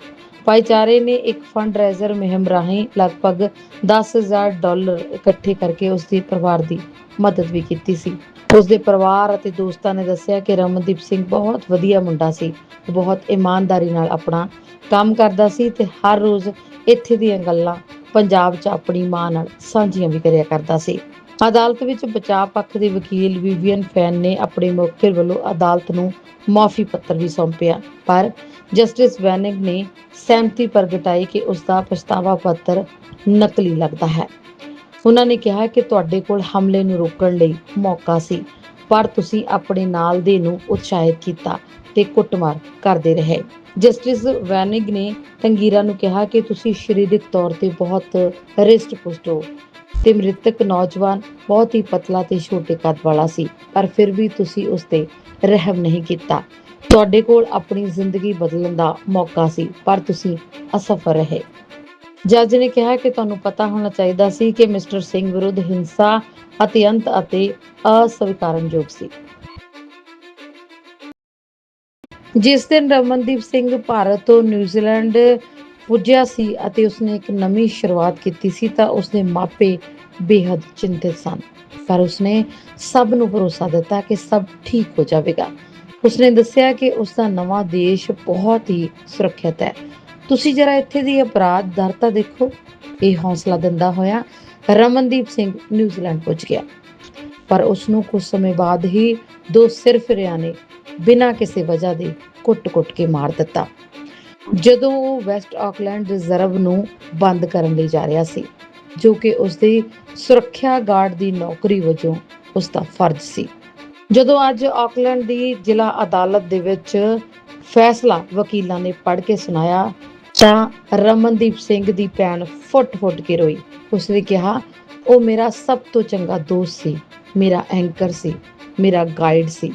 S1: ਭਾਈਚਾਰੇ ਨੇ ਇੱਕ ਫੰਡ ਰੇਜ਼ਰ ਮੁਹਿੰਮ ਰਾਹੀਂ ਲਗਭਗ 10000 ਡਾਲਰ ਇਕੱਠੇ ਕਰਕੇ ਉਸ ਦੇ ਪਰਿਵਾਰ ਦੀ ਮਦਦ ਵੀ ਕੀਤੀ ਸੀ। ਉਸ ਦੇ ਪਰਿਵਾਰ ਅਤੇ ਦੋਸਤਾਂ ਨੇ ਦੱਸਿਆ ਕਿ ਰਮਨਦੀਪ ਸਿੰਘ ਬਹੁਤ ਵਧੀਆ ਮੁੰਡਾ ਸੀ ਬਹੁਤ ਇਮਾਨਦਾਰੀ ਨਾਲ ਆਪਣਾ ਕੰਮ ਕਰਦਾ ਸੀ ਤੇ ਹਰ ਰੋਜ਼ ਇੱਥੇ ਦੀਆਂ ਗੱਲਾਂ ਪੰਜਾਬ 'ਚ ਆਪਣੀ ਮਾਂ ਨਾਲ ਸਾਂਝੀਆਂ ਵੀ ਕਰਿਆ ਕਰਦਾ ਸੀ। ਅਦਾਲਤ ਵਿੱਚ ਬਚਾਅ ਪੱਖ ਦੇ ਵਕੀਲ ਵਿਵੀਅਨ ਫੈਨ ਨੇ ਆਪਣੇ ਮੌਕੇ ਵੱਲੋਂ ਅਦਾਲਤ ਨੂੰ ਮਾਫੀ ਪੱਤਰ ਵੀ ਸੌਂਪਿਆ, ਪਰ ਜਸਟਿਸ ਵੈਨਿੰਗ ਨੇ ਸਹਿਮਤੀ ਪ੍ਰਗਟਾਈ ਕਿ ਉਸ ਦਾ ਪਛਤਾਵਾ ਪੱਤਰ ਨਕਲੀ ਲੱਗਦਾ ਹੈ। ਉਹਨਾਂ ਨੇ ਕਿਹਾ ਕਿ ਤੁਹਾਡੇ ਕੋਲ ਹਮਲੇ ਨੂੰ ਰੋਕਣ ਲਈ ਮੌਕਾ ਸੀ, ਪਰ ਤੁਸੀਂ ਆਪਣੇ ਨਾਲ ਦੇ ਨੂੰ ਉਤਸ਼ਾਹਿਤ ਕੀਤਾ ਤੇ ਕੁੱਟਮਾਰ ਕਰਦੇ ਰਹੇ। ਜਸਟਿਸ ਵੈਨਿਗ ਨੇ ਟੰਗੀਰਾ ਨੂੰ ਕਿਹਾ ਕਿ ਤੁਸੀਂ ਸਰੀਰਕ ਤੌਰ ਤੇ ਬਹੁਤ ਰਿਸਟ ਪੁਸ਼ਟ ਹੋ ਤੇ ਮ੍ਰਿਤਕ ਨੌਜਵਾਨ ਬਹੁਤ ਹੀ ਪਤਲਾ ਤੇ ਛੋਟੇ ਕੱਦ ਵਾਲਾ ਸੀ, ਪਰ ਫਿਰ ਵੀ ਤੁਸੀਂ ਉਸ ਤੇ ਰਹਿਮ ਨਹੀਂ ਕੀਤਾ। ਤੁਹਾਡੇ ਕੋਲ ਆਪਣੀ ਜ਼ਿੰਦਗੀ ਬਦਲਣ ਦਾ ਮੌਕਾ ਸੀ, ਪਰ ਤੁਸੀਂ ਅਸਫਲ ਰਹੇ। ਜੱਜ ਨੇ ਕਿਹਾ ਕਿ ਤੁਹਾਨੂੰ ਪਤਾ ਹੋਣਾ ਚਾਹੀਦਾ ਸੀ ਕਿ ਮਿਸਟਰ ਸਿੰਘ ਵਿਰੁੱਧ ਹਿੰਸਾ ਅਤਿਅੰਤ ਅਤੇ ਅਸਵੀਕਾਰਨਯੋਗ ਸੀ। ਜਿਸ ਦਿਨ ਰਮਨਦੀਪ ਸਿੰਘ ਭਾਰਤ ਤੋਂ ਨਿਊਜ਼ੀਲੈਂਡ ਪੁੱਜਿਆ ਸੀ ਅਤੇ ਉਸਨੇ ਇੱਕ ਨਵੀਂ ਸ਼ੁਰੂਆਤ ਕੀਤੀ ਸੀ, ਤਾਂ ਉਸਦੇ ਮਾਪੇ ਬੇहद ਚਿੰਤਿਤ ਸਨ। ਪਰ ਉਸਨੇ ਸਭ ਨੂੰ ਭਰੋਸਾ ਦਿੱਤਾ ਕਿ ਸਭ ਠੀਕ ਹੋ ਜਾਵੇਗਾ। ਉਸਨੇ ਦੱਸਿਆ ਕਿ ਉਸ ਦਾ ਨਵਾਂ ਦੇਸ਼ ਬਹੁਤ ਹੀ ਸੁਰੱਖਿਅਤ ਹੈ। ਤੁਸੀਂ ਜਰਾ ਇੱਥੇ ਦੀ ਅਪਰਾਧ ਦਰ ਤਾਂ ਦੇਖੋ। ਇਹ ਹੌਸਲਾ ਦਿੰਦਾ ਹੋਇਆ ਰਮਨਦੀਪ ਸਿੰਘ ਨਿਊਜ਼ੀਲੈਂਡ ਪੁੱਜ ਗਿਆ। ਪਰ ਉਸ ਨੂੰ ਕੁਝ ਸਮੇਂ ਬਾਅਦ ਹੀ ਦੋ ਸਿਰ ਫਿਰਿਆਂ ਨੇ ਬਿਨਾਂ ਕਿਸੇ ਵਜ੍ਹਾ ਦੇ ਕੁੱਟ-ਕੁੱਟ ਕੇ ਮਾਰ ਦਿੱਤਾ। ਜਦੋਂ ਉਹ ਵੈਸਟ ਆਕਲੈਂਡ ਰਿਜ਼ਰਵ ਨੂੰ ਬੰਦ ਕਰਨ ਲਈ ਜਾ ਰਿਹਾ ਸੀ, ਜੋ ਕਿ ਉਸ ਦੀ ਸੁਰੱਖਿਆ ਗਾਰਡ ਦੀ ਨੌਕਰੀ ਵਜੋਂ ਉਸ ਦਾ ਫਰਜ਼ ਸੀ। ਜਦੋਂ ਅੱਜ ਆਕਲੈਂਡ ਦੀ ਜ਼ਿਲ੍ਹਾ ਅਦਾਲਤ ਦੇ ਵਿੱਚ ਫੈਸਲਾ ਵਕੀਲਾਂ ਨੇ ਪੜ੍ਹ ਕੇ ਸੁਣਾਇਆ, ਤਾਂ ਰਮਨਦੀਪ ਸਿੰਘ ਦੀ ਭੈਣ ਫੁੱਟ-ਫੁੱਟ ਕੇ ਰੋਈ। ਉਸਨੇ ਕਿਹਾ, ਉਹ ਮੇਰਾ ਸਭ ਤੋਂ ਚੰਗਾ ਦੋਸਤ ਸੀ, ਮੇਰਾ ਐਂਕਰ ਸੀ, ਮੇਰਾ ਗਾਈਡ ਸੀ।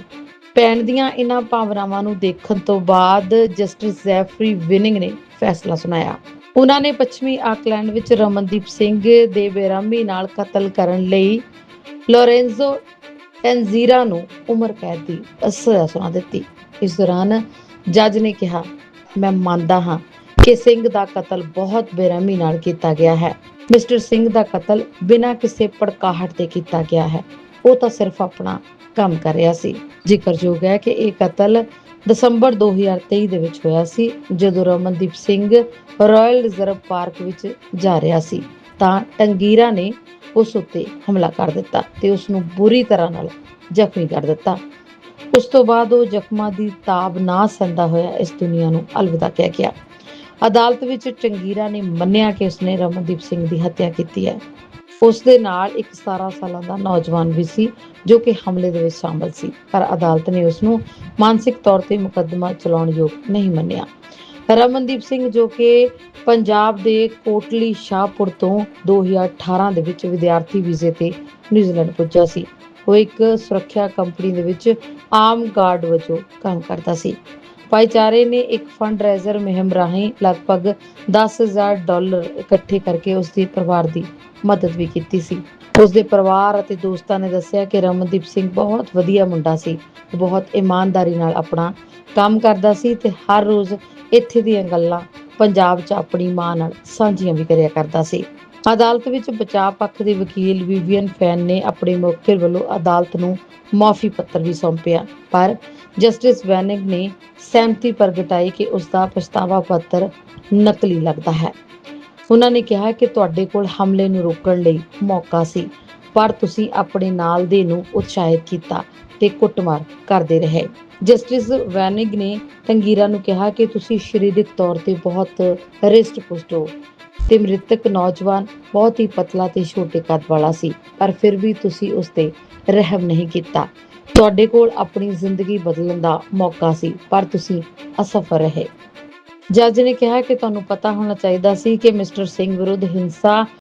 S1: ਭੈਣ ਦੀਆਂ ਇਹਨਾਂ ਭਾਵਨਾਵਾਂ ਨੂੰ ਦੇਖਣ ਤੋਂ ਬਾਅਦ ਜਸਟਿਸ ਜ਼ੈਫਰੀ ਵਿਨਿੰਗ ਨੇ ਫੈਸਲਾ ਸੁਣਾਇਆ। ਉਹਨਾਂ ਨੇ ਪੱਛਮੀ ਆਕਲੈਂਡ ਵਿੱਚ ਰਮਨਦੀਪ ਸਿੰਘ ਦੇ ਬੇਰਹਿਮੀ ਨਾਲ ਕਤਲ ਕਰਨ ਲਈ ਲੋਰੈਂਜ਼ੋ ਟੈਂਜ਼ੀਰਾ ਨੂੰ ਉਮਰ ਕੈਦ ਦੀ ਸਜ਼ਾ ਸੁਣਾ ਦਿੱਤੀ। ਇਸ ਦੌਰਾਨ ਜੱਜ ਨੇ ਕਿਹਾ, ਮੈਂ ਮੰਨਦਾ ਹਾਂ ਕਿ ਸਿੰਘ ਦਾ ਕਤਲ ਬਹੁਤ ਬੇਰਹਿਮੀ ਨਾਲ ਕੀਤਾ ਗਿਆ ਹੈ। ਮਿਸਟਰ ਸਿੰਘ ਦਾ ਕਤਲ ਬਿਨਾਂ ਕਿਸੇ ਭੜਕਾਹਟ ਦੇ ਕੀਤਾ ਗਿਆ ਹੈ। ਉਹ ਤਾਂ ਸਿਰਫ ਆਪਣਾ ਕੰਮ ਕਰ ਰਿਹਾ ਸੀ। ਜ਼ਿਕਰਯੋਗ ਹੈ ਕਿ ਇਹ ਕਤਲ ਦਸੰਬਰ 2023 ਦੇ ਵਿੱਚ ਹੋਇਆ ਸੀ, ਜਦੋਂ Ramandeep Singh Royal Reserve Park ਵਿੱਚ ਜਾ ਰਿਹਾ ਸੀ। ਤਾਂ ਟੰਗੀਰਾ ਨੇ ਉਸ ਉੱਤੇ ਹਮਲਾ ਕਰ ਦਿੱਤਾ ਤੇ ਉਸ ਨੂੰ ਬੁਰੀ ਤਰ੍ਹਾਂ ਨਾਲ ਜ਼ਖਮੀ ਕਰ ਦਿੱਤਾ। ਉਸ ਤੋਂ ਬਾਅਦ ਉਹ ਜ਼ਖਮਾਂ ਦੀ ਤਾਬ ਨਾ ਸੰਦਾ ਹੋਇਆ ਇਸ ਦੁਨੀਆ ਨੂੰ ਅਲਵਿਦਾ ਕਹਿ ਗਿਆ। ਅਦਾਲਤ ਵਿੱਚ ਚੰਗੀਰਾ ਨੇ ਮੰਨਿਆ ਕਿ ਉਸਨੇ ਰਮਨਦੀਪ ਸਿੰਘ ਦੀ ਹੱਤਿਆ ਕੀਤੀ ਹੈ। ਉਸ ਦੇ ਨਾਲ ਇੱਕ 17 ਸਾਲਾਂ ਦਾ ਨੌਜਵਾਨ ਵੀ ਸੀ, ਜੋ ਕਿ ਹਮਲੇ ਦੇ ਵਿੱਚ ਸ਼ਾਮਲ ਸੀ, ਪਰ ਅਦਾਲਤ ਨੇ ਉਸ ਨੂੰ ਮਾਨਸਿਕ ਤੌਰ ਤੇ ਮੁਕੱਦਮਾ ਚਲਾਉਣ ਯੋਗ ਨਹੀਂ ਮੰਨਿਆ। ਰਮਨਦੀਪ ਸਿੰਘ ਜੋ ਕਿ ਪੰਜਾਬ ਦੇ ਕੋਟਲੀ ਸ਼ਾਹਪੁਰ ਤੋਂ 2018 ਦੇ ਵਿੱਚ ਵਿਦਿਆਰਥੀ ਵੀਜ਼ੇ ਤੇ ਨਿਊਜ਼ੀਲੈਂਡ ਪੁੱਜਾ ਸੀ। ਉਹ ਇੱਕ ਸੁਰੱਖਿਆ ਕੰਪਨੀ ਦੇ ਵਿੱਚ ਆਮ ਗਾਰਡ ਵਜੋਂ ਕੰਮ ਕਰਦਾ ਸੀ। ਭਾਈਚਾਰੇ ਨੇ ਇੱਕ ਫੰਡ ਰੇਜ਼ਰ ਮੁਹਿੰਮ ਰਾਹੀਂ ਲਗਭਗ 10000 ਡਾਲਰ ਇਕੱਠੇ ਕਰਕੇ ਉਸ ਦੇ ਪਰਿਵਾਰ ਦੀ ਮਦਦ ਵੀ ਕੀਤੀ ਸੀ। ਉਸ ਦੇ ਪਰਿਵਾਰ ਅਤੇ ਦੋਸਤਾਂ ਨੇ ਦੱਸਿਆ ਕਿ ਰਮਨਦੀਪ ਸਿੰਘ ਬਹੁਤ ਵਧੀਆ ਮੁੰਡਾ ਸੀ। ਬਹੁਤ ਇਮਾਨਦਾਰੀ ਨਾਲ ਆਪਣਾ ਕੰਮ ਕਰਦਾ ਸੀ ਤੇ ਹਰ ਰੋਜ਼ ਇੱਥੇ ਦੀਆਂ ਗੱਲਾਂ ਪੰਜਾਬ 'ਚ ਆਪਣੀ ਮਾਂ ਨਾਲ ਸਾਂਝੀਆਂ ਵੀ ਕਰਿਆ ਕਰਦਾ ਸੀ। ਅਦਾਲਤ ਵਿੱਚ ਬਚਾਅ ਪੱਖ ਦੇ ਵਕੀਲ ਵਿਵੀਅਨ ਫੈਨ ਨੇ ਆਪਣੇ ਮੌਕੇ ਵੱਲੋਂ ਅਦਾਲਤ ਨੂੰ ਮਾਫੀ ਪੱਤਰ ਵੀ ਸੌਂਪਿਆ, ਪਰ ਜਸਟਿਸ ਵੈਨਿਗ ਨੇ ਸਹਿਮਤੀ ਪ੍ਰਗਟਾਈ ਕਿ ਉਸ ਦਾ ਪਛਤਾਵਾ ਪੱਤਰ ਨਕਲੀ ਲੱਗਦਾ ਹੈ। ਉਹਨਾਂ ਨੇ ਕਿਹਾ ਕਿ ਤੁਹਾਡੇ ਕੋਲ ਹਮਲੇ ਨੂੰ ਰੋਕਣ ਲਈ ਮੌਕਾ ਸੀ, ਪਰ ਤੁਸੀਂ ਆਪਣੇ ਨਾਲ ਦੇ ਨੂੰ ਉਤਸ਼ਾਹਿਤ ਕੀਤਾ ਤੇ ਕੁੱਟਮਾਰ ਕਰਦੇ ਰਹੇ। ਜਸਟਿਸ ਵੈਨਿਗ ਨੇ ਟੰਗੀਰਾ ਨੂੰ ਕਿਹਾ ਕਿ ਤੁਸੀਂ ਸਰੀਰਕ ਤੌਰ ਤੇ ਬਹੁਤ ਰਿਸਟ ਪੁਸ਼ਟ ਹੋ ਤੇ ਮ੍ਰਿਤਕ ਨੌਜਵਾਨ ਬਹੁਤ ਹੀ ਪਤਲਾ ਤੇ ਛੋਟੇ ਕੱਦ ਵਾਲਾ ਸੀ, ਪਰ ਫਿਰ ਵੀ ਤੁਸੀਂ ਉਸ ਤੇ ਰਹਿਮ ਨਹੀਂ ਕੀਤਾ। ਤੁਹਾਡੇ ਕੋਲ ਆਪਣੀ ਜ਼ਿੰਦਗੀ ਬਦਲਣ ਦਾ ਮੌਕਾ ਸੀ, ਪਰ ਤੁਸੀਂ ਅਸਫਲ ਰਹੇ। ਜੱਜ ਨੇ ਕਿਹਾ ਕਿ ਤੁਹਾਨੂੰ ਪਤਾ ਹੋਣਾ ਚਾਹੀਦਾ ਸੀ ਕਿ ਮਿਸਟਰ ਸਿੰਘ ਵਿਰੁੱਧ ਹਿੰਸਾ